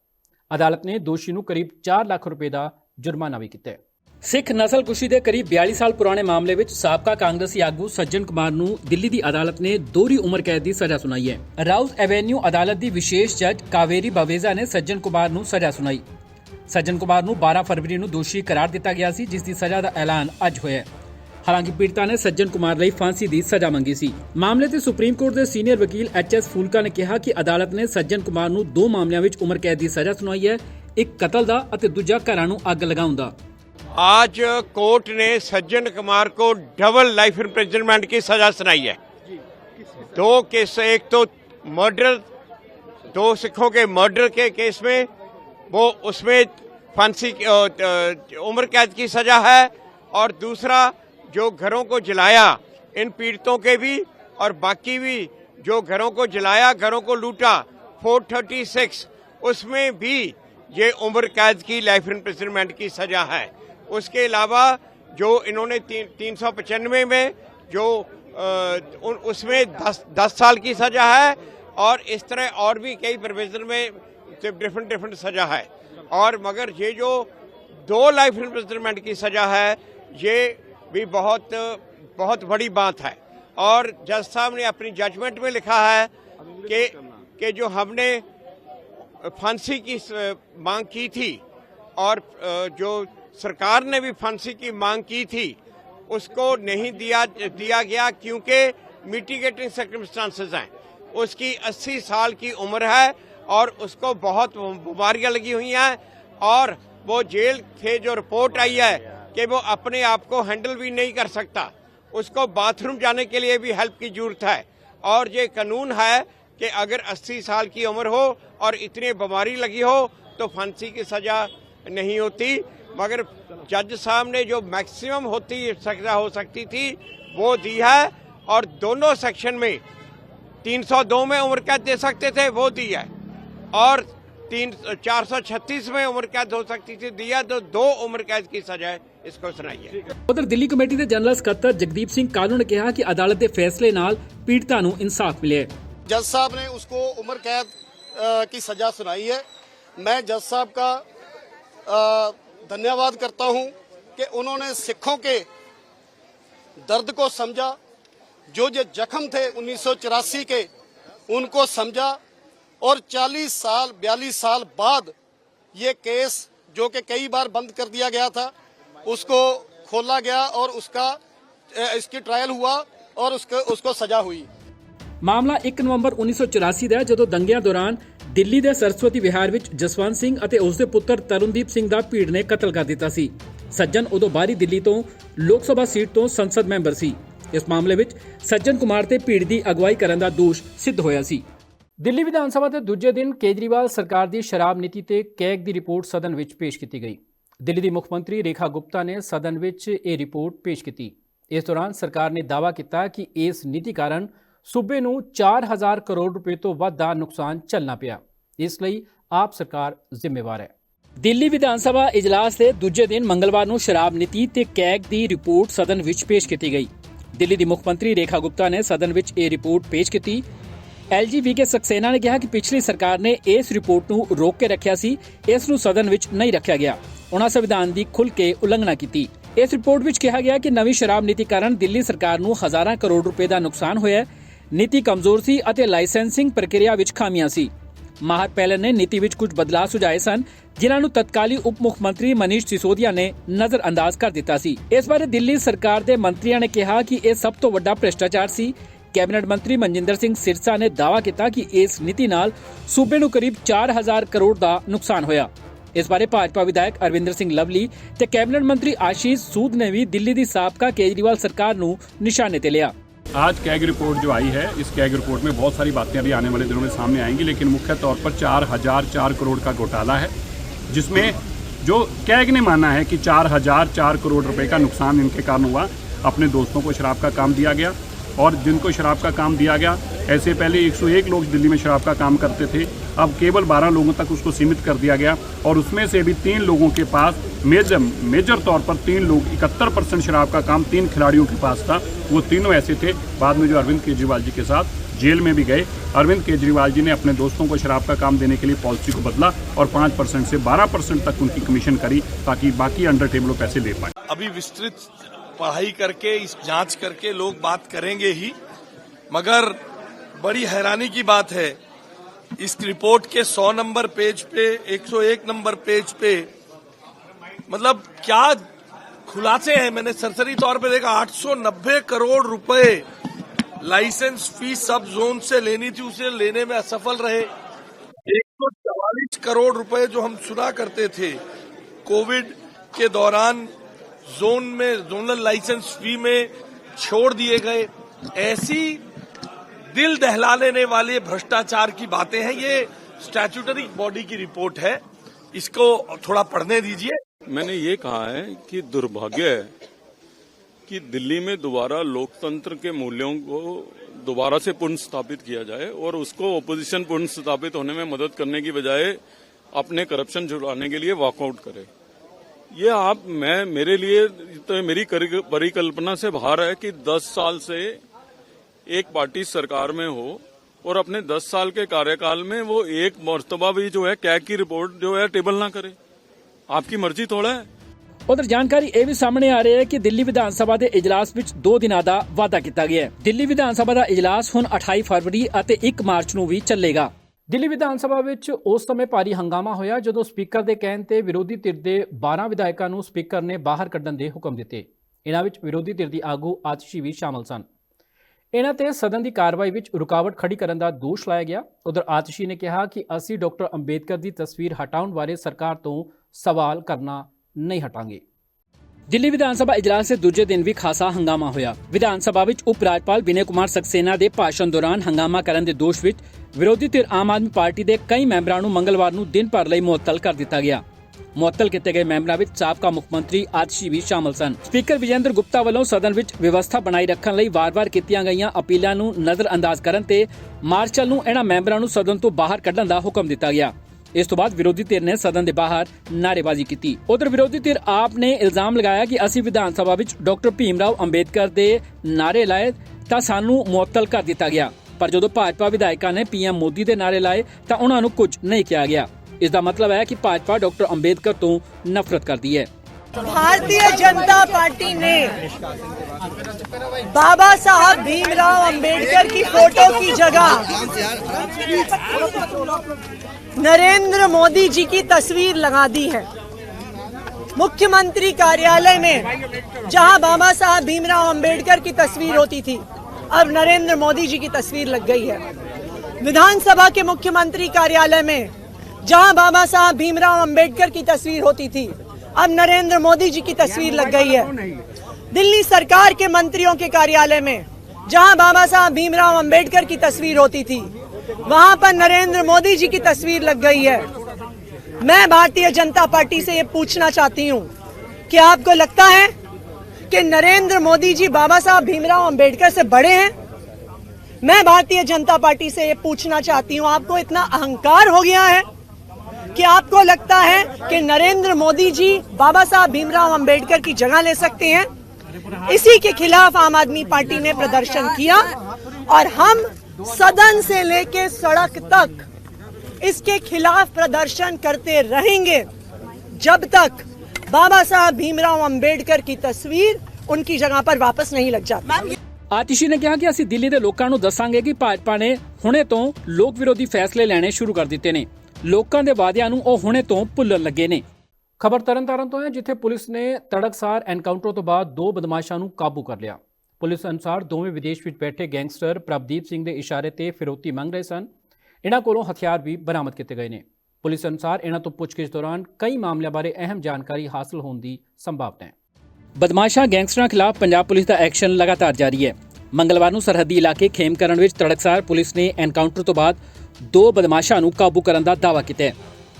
ਅਦਾਲਤ ਨੇ ਦੋਸ਼ੀ ਨੂੰ ਕਰੀਬ 4 ਲੱਖ ਰੁਪਏ ਦਾ ਜੁਰਮਾਨਾ ਵੀ ਕੀਤਾ ਹੈ। ਸਿੱਖ ਨਸਲਕੁਸ਼ੀ ਦੇ ਕਰੀਬ 42 ਸਾਲ ਪੁਰਾਣੇ ਮਾਮਲੇ ਵਿੱਚ ਸਾਬਕਾ ਕਾਂਗਰਸੀ ਆਗੂ ਸੱਜਣ ਕੁਮਾਰ ਨੂੰ ਦਿੱਲੀ ਦੀ ਅਦਾਲਤ ਨੇ ਦੋਹਰੀ ਉਮਰ ਕੈਦ ਦੀ ਸਜ਼ਾ ਸੁਣਾਈ ਹੈ। ਰਾਉਜ਼ ਐਵੇਨਿਊ ਅਦਾਲਤ ਦੀ ਵਿਸ਼ੇਸ਼ ਜੱਜ ਕਾਵੇਰੀ ਬਵੇਜ਼ਾ ਨੇ ਸੱਜਣ ਕੁਮਾਰ ਨੂੰ ਸਜ਼ਾ ਸੁਣਾਈ। ਸੱਜਣ ਕੁਮਾਰ ਨੂੰ 12 ਫਰਵਰੀ ਨੂੰ ਦੋਸ਼ੀ ਕਰਾਰ ਦਿੱਤਾ ਗਿਆ ਸੀ, ਜਿਸ ਦੀ ਸਜ਼ਾ ਦਾ ਐਲਾਨ ਅੱਜ ਹੋਇਆ ਹਾਲਾਂਕਿ ਪੀੜਤਾ ਨੇ ਸੱਜਣ ਕੁਮਾਰ ਲਈ ਫਾਂਸੀ ਦੀ ਸਜ਼ਾ ਮੰਗੀ ਸੀ। ਮਾਮਲੇ ਤੇ ਸੁਪਰੀਮ ਕੋਰਟ ਦੇ ਸੀਨੀਅਰ ਵਕੀਲ ਐਚ ਐਸ ਫੂਲਕਾ ਨੇ ਕਿਹਾ ਕਿ ਅਦਾਲਤ ਨੇ ਸੱਜਣ ਕੁਮਾਰ ਨੂੰ ਦੋ ਮਾਮਲਿਆਂ ਵਿੱਚ ਉਮਰ ਕੈਦ ਦੀ ਸਜ਼ਾ ਸੁਣਾਈ ਹੈ, ਇੱਕ ਕਤਲ ਦਾ ਅਤੇ ਦੂਜਾ ਘਰਾਂ ਨੂੰ ਅੱਗ ਲਗਾਉਣ ਦਾ। आज कोर्ट ने सज्जन कुमार को डबल लाइफ इम्प्रिजनमेंट की सजा सुनाई है। दो केस एक तो मर्डर दो सिखों के मर्डर के केस में वो उसमें फांसी उम्र कैद की सजा है और दूसरा जो घरों को जलाया इन पीड़ितों के भी और बाकी भी जो घरों को जलाया घरों को लूटा 436 उसमें भी ये उम्र कैद की लाइफ इम्प्रिजनमेंट की सजा है। उसके अलावा जो इन्होंने तीन तीन सौ पचानवे में जो उन- उसमें दस दस साल की सजा है और इस तरह और भी कई प्रोविज़न में डिफरेंट डिफरेंट सजा है। और मगर ये जो दो लाइफ इम्प्रिजनमेंट की सजा है, ये भी बहुत बहुत बड़ी बात है। और जज साहब ने अपनी जजमेंट में लिखा है कि कि जो हमने फांसी की मांग की थी और जो सरकार ने भी फांसी की मांग की थी, उसको नहीं दिया दिया गया क्योंकि मिटिगेटिंग सर्कमस्टांसेस हैं। उसकी 80 साल की उम्र है और उसको बहुत बीमारियाँ लगी हुई हैं और वो जेल से जो रिपोर्ट आई है कि वो अपने आप को हैंडल भी नहीं कर सकता, उसको बाथरूम जाने के लिए भी हेल्प की ज़रूरत है। और ये कानून है कि अगर 80 साल की उम्र हो और इतनी बीमारी लगी हो तो फांसी की सजा नहीं होती मगर जज साहब ने जो मैक्सिमम होती सजा हो सकती थी वो दी है और दोनों सेक्शन में 302 में उम्र कैद दे सकते थे वो दी है और तीन 436 में उम्र कैद हो सकती थी दिया तो दो उम्र कैद की सजा इसको सुनाई है ਉਧਰ ਦਿੱਲੀ ਕਮੇਟੀ ਦੇ ਜਨਰਲ ਸਕੱਤਰ ਜਗਦੀਪ ਸਿੰਘ ਕਾਲੂ ਨੇ ਕਿਹਾ ਕਿ ਅਦਾਲਤ ਦੇ ਫੈਸਲੇ ਨਾਲ ਪੀੜਤਾਂ ਨੂੰ ਇਨਸਾਫ ਮਿਲਿਆ ਹੈ जज साहब ने उसको उम्र कैद अ, की सजा सुनाई है मैं जज साहब का अ, धन्यवाद करता हूं कि उन्होंने सिखों के दर्द को समझा जो जो जख्म थे उन्नीस के उनको समझा और 40 साल 42 साल बाद ये केस जो कि कई बार बंद कर दिया गया था उसको खोला गया और उसका अ, इसकी ट्रायल हुआ और उसको उसको सजा हुई ਮਾਮਲਾ 1 ਨਵੰਬਰ 1984 ਦਾ ਹੈ ਜਦੋਂ ਦੰਗਿਆਂ ਦੌਰਾਨ ਦਿੱਲੀ ਦੇ ਸਰਸਵਤੀ ਵਿਹਾਰ ਵਿੱਚ ਜਸਵੰਤ ਸਿੰਘ ਅਤੇ ਉਸ ਦੇ ਪੁੱਤਰ ਤਰਨਦੀਪ ਸਿੰਘ ਦਾ ਭੀੜ ਨੇ ਕਤਲ ਕਰ ਦਿੱਤਾ ਸੀ। ਸੱਜਣ ਉਦੋਂ ਬਾਹਰੀ ਦਿੱਲੀ ਤੋਂ ਲੋਕ ਸਭਾ ਸੀਟ ਤੋਂ ਸੰਸਦ ਮੈਂਬਰ ਸੀ। ਇਸ ਮਾਮਲੇ ਵਿੱਚ ਸੱਜਣ ਕੁਮਾਰ ਤੇ ਭੀੜ ਦੀ ਅਗਵਾਈ ਕਰਨ ਦਾ ਦੋਸ਼ ਸਿੱਧ ਹੋਇਆ ਸੀ। ਦਿੱਲੀ ਵਿਧਾਨ ਸਭਾ ਦੇ ਦੂਜੇ ਦਿਨ ਕੇਜਰੀਵਾਲ ਸਰਕਾਰ ਦੀ ਸ਼ਰਾਬ ਨੀਤੀ ਤੇ ਕੈਗ ਦੀ ਰਿਪੋਰਟ ਸਦਨ ਵਿੱਚ ਪੇਸ਼ ਕੀਤੀ ਗਈ। ਦਿੱਲੀ ਦੀ ਮੁੱਖ ਮੰਤਰੀ ਰੇਖਾ ਗੁਪਤਾ ਨੇ ਸਦਨ ਵਿੱਚ ਇਹ ਰਿਪੋਰਟ ਪੇਸ਼ ਕੀਤੀ। ਇਸ ਦੌਰਾਨ ਸਰਕਾਰ ਨੇ ਦਾਅਵਾ ਕੀਤਾ ਕਿ ਇਸ ਨੀਤੀ ਕਾਰਨ ਸੂਬੇ ਨੂੰ 4000 ਕਰੋੜ ਰੁਪਏ ਤੋਂ ਵੱਧ ਦਾ ਨੁਕਸਾਨ ਝੱਲਣਾ ਪਿਆ। ਇਸ ਲਈ ਆਪ ਸਰਕਾਰ ਜ਼ਿੰਮੇਵਾਰ ਹੈ। ਦਿੱਲੀ ਵਿਧਾਨ ਸਭਾ ਇਜਲਾਸ ਦੇ ਦੂਜੇ ਦਿਨ ਮੰਗਲਵਾਰ ਨੂੰ ਸ਼ਰਾਬ ਨੀਤੀ ਤੇ ਕੈਗ ਦੀ ਰਿਪੋਰਟ ਸਦਨ ਵਿੱਚ ਪੇਸ਼ ਕੀਤੀ ਗਈ। ਦਿੱਲੀ ਦੀ ਮੁੱਖ ਮੰਤਰੀ ਰੇਖਾ ਗੁਪਤਾ ਨੇ ਸਦਨ ਵਿੱਚ ਇਹ ਰਿਪੋਰਟ ਪੇਸ਼ ਕੀਤੀ। ਐਲਜੀ ਸਕਸੇਨਾ ਨੇ ਕਿਹਾ ਕਿ ਪਿਛਲੀ ਸਰਕਾਰ ਨੇ ਇਸ ਰਿਪੋਰਟ ਨੂੰ ਰੋਕ ਕੇ ਰੱਖਿਆ ਸੀ, ਇਸ ਨੂੰ ਸਦਨ ਵਿੱਚ ਨਹੀਂ ਰੱਖਿਆ ਗਿਆ। ਉਹਨਾਂ ਸੰਵਿਧਾਨ ਦੀ ਖੁੱਲ ਕੇ ਉਲੰਘਣਾ ਕੀਤੀ। ਇਸ ਰਿਪੋਰਟ ਵਿੱਚ ਕਿਹਾ ਗਿਆ ਕਿ ਨਵੀਂ ਸ਼ਰਾਬ ਨੀਤੀ ਕਾਰਨ ਦਿੱਲੀ ਸਰਕਾਰ ਨੂੰ ਹਜ਼ਾਰਾਂ ਕਰੋੜ ਰੁਪਏ ਦਾ ਨੁਕਸਾਨ ਹੋਇਆ ਹੈ। ਨੀਤੀ ਕਮਜ਼ੋਰ ਸੀ ਅਤੇ ਲਾਇਸੈਂਸਿੰਗ ਪ੍ਰਕਿਰਿਆ ਵਿੱਚ ਖਾਮੀਆਂ ਸੀ। ਮਾਹਰ ਪੈਲਨ ਨੇ ਨੀਤੀ ਵਿੱਚ ਕੁਝ ਬਦਲਾਅ ਸੁਝਾਏ ਸਨ, ਜਿਨ੍ਹਾਂ ਨੂੰ ਤਤਕਾਲੀ ਉਪ ਮੁੱਖ ਮੰਤਰੀ ਮਨੀਸ਼ ਸਿਸੋਦੀਆ ਨੇ ਨਜ਼ਰਅੰਦਾਜ਼ ਕਰ ਦਿੱਤਾ ਸੀ। ਇਸ ਬਾਰੇ ਦਿੱਲੀ ਸਰਕਾਰ ਦੇ ਮੰਤਰੀਆਂ ਨੇ ਕਿਹਾ ਕਿ ਇਹ ਸਭ ਤੋਂ ਵੱਡਾ ਭ੍ਰਿਸ਼ਟਾਚਾਰ ਸੀ। ਕੈਬਨਿਟ ਮੰਤਰੀ ਮਨਜਿੰਦਰ ਸਿੰਘ ਸਿਰਸਾ ਨੇ ਦਾਅਵਾ ਕੀਤਾ ਕਿ ਇਸ ਨੀਤੀ ਨਾਲ ਸੂਬੇ ਨੂੰ ਕਰੀਬ 4000 ਕਰੋੜ ਦਾ ਨੁਕਸਾਨ ਹੋਇਆ। ਇਸ ਬਾਰੇ ਭਾਜਪਾ ਵਿਧਾਇਕ ਅਰਵਿੰਦਰ ਸਿੰਘ ਲਵਲੀ ਤੇ ਕੈਬਨਿਟ ਮੰਤਰੀ ਆਸ਼ੀਸ਼ ਸੂਦ ਨੇ ਵੀ ਦਿੱਲੀ ਦੀ ਸਾਬਕਾ ਕੇਜਰੀਵਾਲ ਸਰਕਾਰ ਨੂੰ ਨਿਸ਼ਾਨੇ ਤੇ ਲਿਆ। आज कैग रिपोर्ट जो आई है, इस कैग रिपोर्ट में बहुत सारी बातें अभी आने वाले दिनों में सामने आएँगी, लेकिन मुख्य तौर पर चार हज़ार चार करोड़ का घोटाला है, जिसमें जो कैग ने माना है कि चार हज़ार चार करोड़ रुपए का नुकसान इनके कारण हुआ, अपने दोस्तों को शराब का काम दिया गया। और जिनको शराब का काम दिया गया। ऐसे पहले 101 लोग दिल्ली में शराब का काम करते थे। अब केवल 12 लोगों तक उसको सीमित कर दिया गया और उसमें से भी तीन लोगों के पास मेजर मेजर तौर पर तीन लोग इकहत्तर परसेंट शराब का काम तीन खिलाड़ियों के पास था। वो तीनों ऐसे थे। बाद में जो अरविंद केजरीवाल जी के साथ जेल में भी गए। अरविंद केजरीवाल जी ने अपने दोस्तों को शराब का काम देने के लिए पॉलिसी को बदला और पाँच परसेंट से बारह परसेंट तक उनकी कमीशन करी ताकि बाकी अंडर टेबलों पैसे ले पाए। अभी विस्तृत पढ़ाई करके, इस जाँच करके लोग बात करेंगे ही। मगर बड़ी हैरानी की बात है, इस रिपोर्ट के 100 नंबर पेज पे 101 नंबर पेज पे मतलब क्या खुलासे हैं? मैंने सरसरी तौर पे देखा 890 करोड़ रुपए लाइसेंस फ़ीस सब जोन से लेनी थी, उसे लेने में असफल रहे। 144 करोड़ रुपए जो हम सुना करते थे, कोविड के दौरान जोन में, जोनल लाइसेंस फ़ी में छोड़ दिए गए। ऐसी दिल दहला लेने वाले भ्रष्टाचार की बातें हैं। ये स्टैट्यूटरी बॉडी की रिपोर्ट है। इसको थोड़ा पढ़ने दीजिए। मैंने ये कहा है कि दुर्भाग्य है कि दिल्ली में दोबारा लोकतंत्र के मूल्यों को दोबारा से पुनः स्थापित किया जाए और उसको ओपोजिशन पुनः स्थापित होने में मदद करने की बजाय अपने करप्शन जुड़ाने के लिए वॉकआउट करे। ये आप मैं मेरे लिए तो मेरी करि- परिकल्पना से बाहर है कि 10 साल से एक पार्टी सरकार में हो और अपने 10 साल के कार्यकाल में वो एक मरतबा भी जो है कैग की रिपोर्ट जो है टेबल ना करे आपकी मर्जी थोड़ा है ਉਧਰ ਜਾਣਕਾਰੀ ਇਹ ਵੀ ਸਾਹਮਣੇ ਆ ਰਹੀ ਹੈ ਕਿ ਦਿੱਲੀ ਵਿਧਾਨ ਸਭਾ ਦੇ ਇਜਲਾਸ ਵਿੱਚ 2 ਦਿਨਾਂ ਦਾ ਵਾਅਦਾ ਕੀਤਾ ਗਿਆ ਹੈ ਦਿੱਲੀ ਵਿਧਾਨ ਸਭਾ ਦਾ ਇਜਲਾਸ ਹੁਣ 28 ਫਰਵਰੀ ਅਤੇ 1 ਮਾਰਚ ਨੂੰ ਵੀ ਚੱਲੇਗਾ ਦਿੱਲੀ ਵਿਧਾਨ ਸਭਾ ਵਿੱਚ ਉਸ ਸਮੇਂ ਭਾਰੀ ਹੰਗਾਮਾ ਹੋਇਆ ਜਦੋਂ ਸਪੀਕਰ ਦੇ ਕਹਿਣ ਤੇ ਵਿਰੋਧੀ ਧਿਰ ਦੇ 12 ਵਿਧਾਇਕਾਂ ਨੂੰ ਸਪੀਕਰ ਨੇ ਬਾਹਰ ਕੱਢਣ ਦੇ ਹੁਕਮ ਦਿੱਤੇ। ਇਹਨਾਂ ਵਿੱਚ ਵਿਰੋਧੀ ਧਿਰ ਦੀ ਆਗੂ ਆਤਸ਼ੀ ਵੀ ਸ਼ਾਮਲ ਸਨ। ਇਹਨਾਂ ਤੇ ਸਦਨ ਦੀ ਕਾਰਵਾਈ ਵਿੱਚ ਰੁਕਾਵਟ ਖੜੀ ਕਰਨ ਦਾ ਦੋਸ਼ ਲਾਇਆ ਗਿਆ। ਉਧਰ ਆਤਸ਼ੀ ਨੇ ਕਿਹਾ ਕਿ ਅਸੀਂ ਡਾਕਟਰ ਅੰਬੇਦਕਰ ਦੀ ਤਸਵੀਰ ਹਟਾਉਣ ਬਾਰੇ ਸਰਕਾਰ ਤੋਂ ਸਵਾਲ ਕਰਨਾ ਨਹੀਂ ਹਟਾਂਗੇ। ਦਿੱਲੀ ਵਿਧਾਨ ਸਭਾ ਇਜਲਾਸ ਦੇ ਦੂਜੇ ਦਿਨ ਵੀ ਖਾਸਾ ਹੰਗਾਮਾ ਹੋਇਆ। ਵਿਧਾਨ ਸਭਾ ਵਿੱਚ ਉਪ ਰਾਜਪਾਲ ਵਿਨੇ ਕੁਮਾਰ ਸਕਸੇਨਾ ਦੇ ਭਾਸ਼ਣ ਦੌਰਾਨ ਹੰਗਾਮਾ ਕਰਨ ਦੇ ਦੋਸ਼ ਵਿੱਚ ਵਿਰੋਧੀ ਧਿਰ ਆਮ ਆਦਮੀ ਪਾਰਟੀ ਦੇ ਕਈ ਮੈਂਬਰਾਂ ਨੂੰ ਮੰਗਲਵਾਰ ਨੂੰ ਦਿਨ ਭਰ ਲਈ ਮੁਅੱਤਲ ਕਰ ਦਿੱਤਾ ਗਿਆ। ਮੁਅੱਤਲ ਕੀਤੇ ਗਏ ਮੈਂਬਰਾਂ ਵਿੱਚ ਸਾਬਕਾ ਮੁੱਖ ਮੰਤਰੀ ਆਦਸ਼ੀ ਵੀ ਸ਼ਾਮਲ ਸਨ। ਸਪੀਕਰ ਵਿਜੇਂਦਰ ਗੁਪਤਾ ਵੱਲੋਂ ਸਦਨ ਵਿੱਚ ਵਿਵਸਥਾ ਬਣਾਈ ਰੱਖਣ ਲਈ ਵਾਰ-ਵਾਰ ਕੀਤੀਆਂ ਗਈਆਂ ਅਪੀਲਾਂ ਨੂੰ ਨਜ਼ਰਅੰਦਾਜ਼ ਕਰਨ ਤੇ ਮਾਰਸ਼ਲ ਨੂੰ ਇਹਨਾਂ ਮੈਂਬਰਾਂ ਨੂੰ ਸਦਨ ਤੋਂ ਬਾਹਰ ਕੱਢਣ ਦਾ ਹੁਕਮ ਦਿੱਤਾ ਗਿਆ। ਇਸ ਤੋਂ ਬਾਅਦ ਵਿਰੋਧੀ ਧਿਰ ਨੇ ਸਦਨ ਦੇ ਬਾਹਰ ਨਾਅਰੇਬਾਜ਼ੀ ਕੀਤੀ। ਉਧਰ ਵਿਰੋਧੀ ਧਿਰ ਆਪ ਨੇ ਇਲਜ਼ਾਮ ਲਗਾਇਆ ਕਿ ਅਸੀਂ ਵਿਧਾਨ ਸਭਾ ਵਿੱਚ ਡਾਕਟਰ ਭੀਮ ਰਾਓ ਅੰਬੇਦਕਰ ਦੇ ਨਾਅਰੇ ਲਾਏ ਤਾਂ ਸਾਨੂੰ ਮੁਅੱਤਲ ਕਰ ਦਿੱਤਾ ਗਿਆ। ਪਰ ਜਦੋਂ ਭਾਜਪਾ ਵਿਧਾਇਕਾਂ ਨੇ ਪੀਐਮ ਮੋਦੀ ਦੇ ਨਾਅਰੇ ਲਾਏ ਤਾਂ ਉਹਨਾਂ ਨੂੰ ਕੁਝ ਨਹੀਂ ਕਿਹਾ ਗਿਆ। ਇਸ ਦਾ ਮਤਲਬ ਹੈ ਕਿ ਭਾਜਪਾ ਡਾਕਟਰ ਅੰਬੇਦਕਰ ਤੋਂ ਨਫ਼ਰਤ ਕਰਦੀ ਹੈ। भारतीय जनता पार्टी ने बाबा साहब भीमराव अंबेडकर की फ़ोटो की जगह नरेंद्र मोदी जी की तस्वीर लगा दी है। मुख्यमंत्री कार्यालय में जहाँ बाबा साहब भीमराव अंबेडकर की तस्वीर होती थी, अब नरेंद्र मोदी जी की तस्वीर लग गई है। विधानसभा के मुख्यमंत्री कार्यालय में जहाँ बाबा साहब भीमराव अंबेडकर की तस्वीर होती थी अब नरेंद्र मोदी जी की तस्वीर लग गई है। दिल्ली सरकार के मंत्रियों के कार्यालय में, जहाँ बाबा साहब भीमराव अंबेडकर की तस्वीर होती थी, वहाँ पर नरेंद्र मोदी जी की तस्वीर लग गई है। मैं भारतीय जनता पार्टी से ये पूछना चाहती हूँ, कि आपको लगता है कि नरेंद्र मोदी जी बाबा साहब भीमराव अंबेडकर से बड़े हैं? मैं भारतीय जनता पार्टी से ये पूछना चाहती हूँ, आपको इतना अहंकार हो गया है? कि आपको लगता है कि नरेंद्र मोदी जी बाबा साहब भीमराव अंबेडकर की जगह ले सकते हैं इसी के खिलाफ आम आदमी पार्टी ने प्रदर्शन किया और हम सदन से लेके सड़क तक इसके खिलाफ प्रदर्शन करते रहेंगे जब तक बाबा साहब भीमराव अंबेडकर की तस्वीर उनकी जगह पर वापस नहीं लग जाती ਆਤਿਸ਼ੀ ਨੇ ਕਿਹਾ ਕਿ ਅਸੀਂ ਦਿੱਲੀ ਦੇ ਲੋਕਾਂ ਨੂੰ ਦੱਸਾਂਗੇ ਕਿ ਭਾਜਪਾ ਨੇ ਹੁਣੇ ਤੋਂ ਲੋਕ ਵਿਰੋਧੀ ਫੈਸਲੇ ਲੈਣੇ ਸ਼ੁਰੂ ਕਰ ਦਿੱਤੇ ਨੇ ਲੋਕਾਂ ਦੇ ਵਾਅਦਿਆਂ ਨੂੰ ਉਹ ਹੁਣੇ ਤੋਂ ਭੁੱਲਣ ਲੱਗੇ ਨੇ। ਖਬਰ ਤਰਨਤਾਰਨ ਤੋਂ ਹੈ ਜਿੱਥੇ ਪੁਲਿਸ ਨੇ ਤੜਕਸਾਰ ਐਨਕਾਊਂਟਰ ਤੋਂ ਬਾਅਦ ਦੋ ਬਦਮਾਸ਼ਾਂ ਨੂੰ ਕਾਬੂ ਕਰ ਲਿਆ। ਪੁਲਿਸ ਅਨੁਸਾਰ ਦੋਵੇਂ ਵਿਦੇਸ਼ ਵਿੱਚ ਬੈਠੇ ਗੈਂਗਸਟਰ ਪ੍ਰਭਦੀਪ ਸਿੰਘ ਦੇ ਇਸ਼ਾਰੇ ਤੇ ਫਿਰੌਤੀ ਮੰਗ ਰਹੇ ਸਨ। ਇਹਨਾਂ ਕੋਲੋਂ ਹਥਿਆਰ ਵੀ ਬਰਾਮਦ ਕੀਤੇ ਗਏ ਨੇ। ਪੁਲਿਸ ਅਨੁਸਾਰ ਇਹਨਾਂ ਤੋਂ ਪੁੱਛਗਿੱਛ ਦੌਰਾਨ ਕਈ ਮਾਮਲਿਆਂ ਬਾਰੇ ਅਹਿਮ ਜਾਣਕਾਰੀ ਹਾਸਲ ਹੋਣ ਦੀ ਸੰਭਾਵਨਾ ਹੈ। ਬਦਮਾਸ਼ਾਂ ਗੈਂਗਸਟਰਾਂ ਖਿਲਾਫ ਪੰਜਾਬ ਪੁਲਿਸ ਦਾ ਐਕਸ਼ਨ ਲਗਾਤਾਰ ਜਾਰੀ ਹੈ। ਮੰਗਲਵਾਰ ਨੂੰ ਸਰਹੱਦੀ ਇਲਾਕੇ ਖੇਮਕਰਨ ਵਿੱਚ ਤੜਕਸਾਰ ਪੁਲਿਸ ਨੇ ਐਨਕਾਊਂਟਰ ਤੋਂ ਬਾਅਦ ਦੋ ਬਦਮਾਸ਼ਾਂ ਨੂੰ ਕਾਬੂ ਕਰਨ ਦਾ ਦਾਅਵਾ ਕੀਤਾ ਹੈ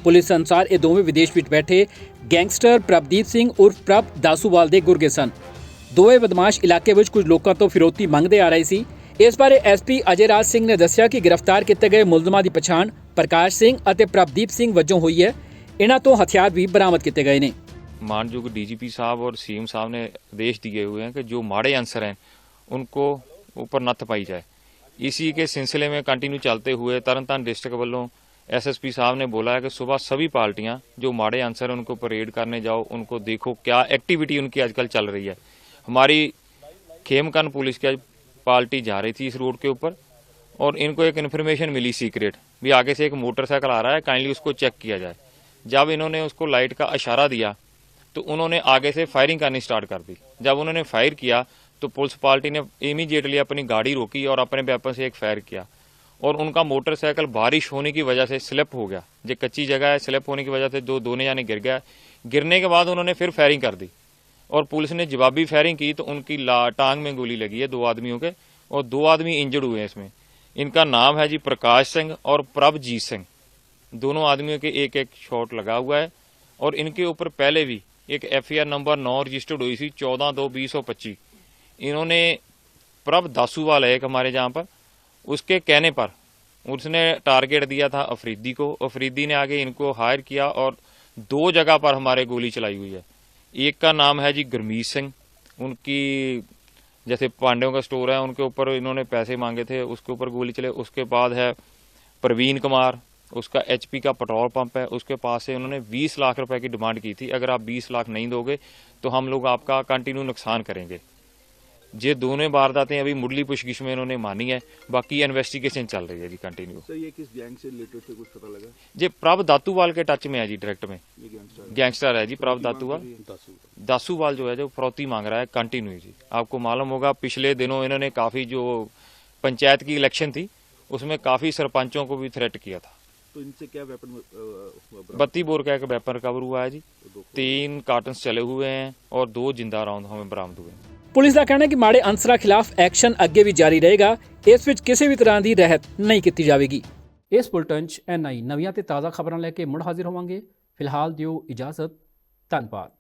ਪੁਲਿਸ ਅਨੁਸਾਰ ਇਹ ਦੋਵੇਂ ਵਿਦੇਸ਼ ਵਿੱਚ ਬੈਠੇ ਗੈਂਗਸਟਰ ਪ੍ਰਭਦੀਪ ਸਿੰਘ ਉਰਫ ਪ੍ਰਭ ਦਾਸੂਵਾਲ ਦੇ ਗੁਰਗੇ ਸਨ ਦੋਵੇਂ ਬਦਮਾਸ਼ ਇਲਾਕੇ ਵਿੱਚ ਕੁਝ ਲੋਕਾਂ ਤੋਂ ਫਿਰੌਤੀ ਮੰਗਦੇ ਆ ਰਹੇ ਸੀ ਇਸ ਬਾਰੇ ਐਸਪੀ ਅਜੇ ਰਾਜ ਸਿੰਘ ਨੇ ਦੱਸਿਆ ਕਿ ਗ੍ਰਿਫਤਾਰ ਕੀਤੇ ਗਏ ਮੁਲਜ਼ਮਾਂ ਦੀ ਪਛਾਣ ਪ੍ਰਕਾਸ਼ ਸਿੰਘ ਅਤੇ ਪ੍ਰਭਦੀਪ ਸਿੰਘ ਵਜੋਂ ਹੋਈ ਹੈ ਇਹਨਾਂ ਤੋਂ ਹਥਿਆਰ ਵੀ ਬਰਾਮਦ ਕੀਤੇ ਗਏ ਨੇ मानयोग डीजीपी साहब और सीएम साहब ने आदेश दिए हुए हैं कि जो माड़े आंसर हैं उनको ऊपर नत्थ पाई जाए। इसी के सिलसिले में कंटिन्यू चलते हुए तरनतारन डिस्ट्रिक्ट वालों एसएसपी साहब ने बोला है कि सुबह सभी पार्टियाँ जो माड़े आंसर हैं उनको परेड करने जाओ, उनको देखो क्या एक्टिविटी उनकी आजकल चल रही है। हमारी खेमकन पुलिस की पार्टी जा रही थी इस रोड के ऊपर और इनको एक इन्फॉर्मेशन मिली सीक्रेट भी आगे से एक मोटरसाइकिल आ रहा है काइंडली उसको चेक किया जाए। जब इन्होंने उसको लाइट का इशारा दिया तो उन्होंने आगे से फायरिंग करनी स्टार्ट कर दी। जब उन्होंने फायर किया तो पुलिस पार्टी ने इमीडिएटली अपनी गाड़ी रोकी और अपने वेपन से एक फायर किया। और उनका मोटरसाइकिल बारिश होने की वजह से स्लिप हो गया। जो कच्ची जगह है स्लिप होने की वजह से दो, दोनों जाने गिर गया गिरने के बाद उन्होंने फिर फायरिंग कर दी। और पुलिस ने जवाबी फायरिंग की तो उनकी टांग में गोली लगी है दो आदमियों के, और दो आदमी इंजर्ड हुए हैं इसमें। इनका नाम है जी प्रकाश सिंह और प्रभजीत सिंह। दोनों आदमियों के एक एक शॉट लगा हुआ है। और इनके ऊपर पहले भी एक एफआईआर नंबर नौ रजिस्टर्ड हुई थी, चौदह दो बीस सौ पच्चीस। इन्होंने प्रभ दासूवाल है एक हमारे जहाँ पर, उसके कहने पर, उसने टारगेट दिया था अफरीदी को। अफरीदी ने आगे इनको हायर किया और दो जगह पर हमारे गोली चलाई हुई है। एक का नाम है जी गुरमीत सिंह। उनकी, जैसे पांड्यों का स्टोर है, उनके ऊपर इन्होंने पैसे मांगे थे, उसके ऊपर गोली चले। उसके बाद है प्रवीण कुमार, उसका एचपी का पेट्रोल पंप है। उसके पास से उन्होंने 20 लाख रुपए की डिमांड की थी। अगर आप 20 लाख नहीं दोगे तो हम लोग आपका कंटिन्यू नुकसान करेंगे। ये दोनों वारदातें अभी मुरली पुछगिछ में इन्होंने मानी है बाकी इन्वेस्टिगेशन चल रही है जी कंटिन्यू सर ये किस गैंग से रिलेटेड कुछ पता लगा? ये प्रभ दातूवाल के टच में है जी डायरेक्ट में। गैंगस्टर गैंगस्टर है। जी प्रभ दातूवाल दासूवाल जो है जो फरौती मांग रहा है कंटिन्यू जी। आपको मालूम होगा पिछले दिनों इन्होंने काफ़ी जो पंचायत की इलेक्शन थी उसमें काफ़ी सरपंचों को भी थ्रेट किया था। तो इनसे क्या वेपन बत्ती बोर का एक वेपन रिकवर हुआ है जी। तीन कार्टन चले हुए हैं और दो ज़िंदा राउंड हमें बरामद हुए हैं। ਪੁਲਿਸ ਦਾ ਕਹਿਣਾ ਹੈ ਕਿ ਮਾੜੇ ਅਨਸਰਾਂ ਖਿਲਾਫ ਐਕਸ਼ਨ ਅੱਗੇ ਵੀ ਜਾਰੀ ਰਹੇਗਾ। ਇਸ ਵਿੱਚ ਕਿਸੇ ਵੀ ਤਰ੍ਹਾਂ ਦੀ ਰਹਿਤ ਨਹੀਂ ਕੀਤੀ ਜਾਵੇਗੀ। ਇਸ ਬੁਲਟਨ 'ਚ ਐਨਆਈ ਨਵੀਆਂ ਤੇ ਤਾਜ਼ਾ ਖਬਰਾਂ ਲੈ ਕੇ ਮੁੜ ਹਾਜ਼ਰ ਹੋਵਾਂਗੇ। ਫਿਲਹਾਲ ਦਿਓ ਇਜਾਜ਼ਤ। ਧੰਨਵਾਦ।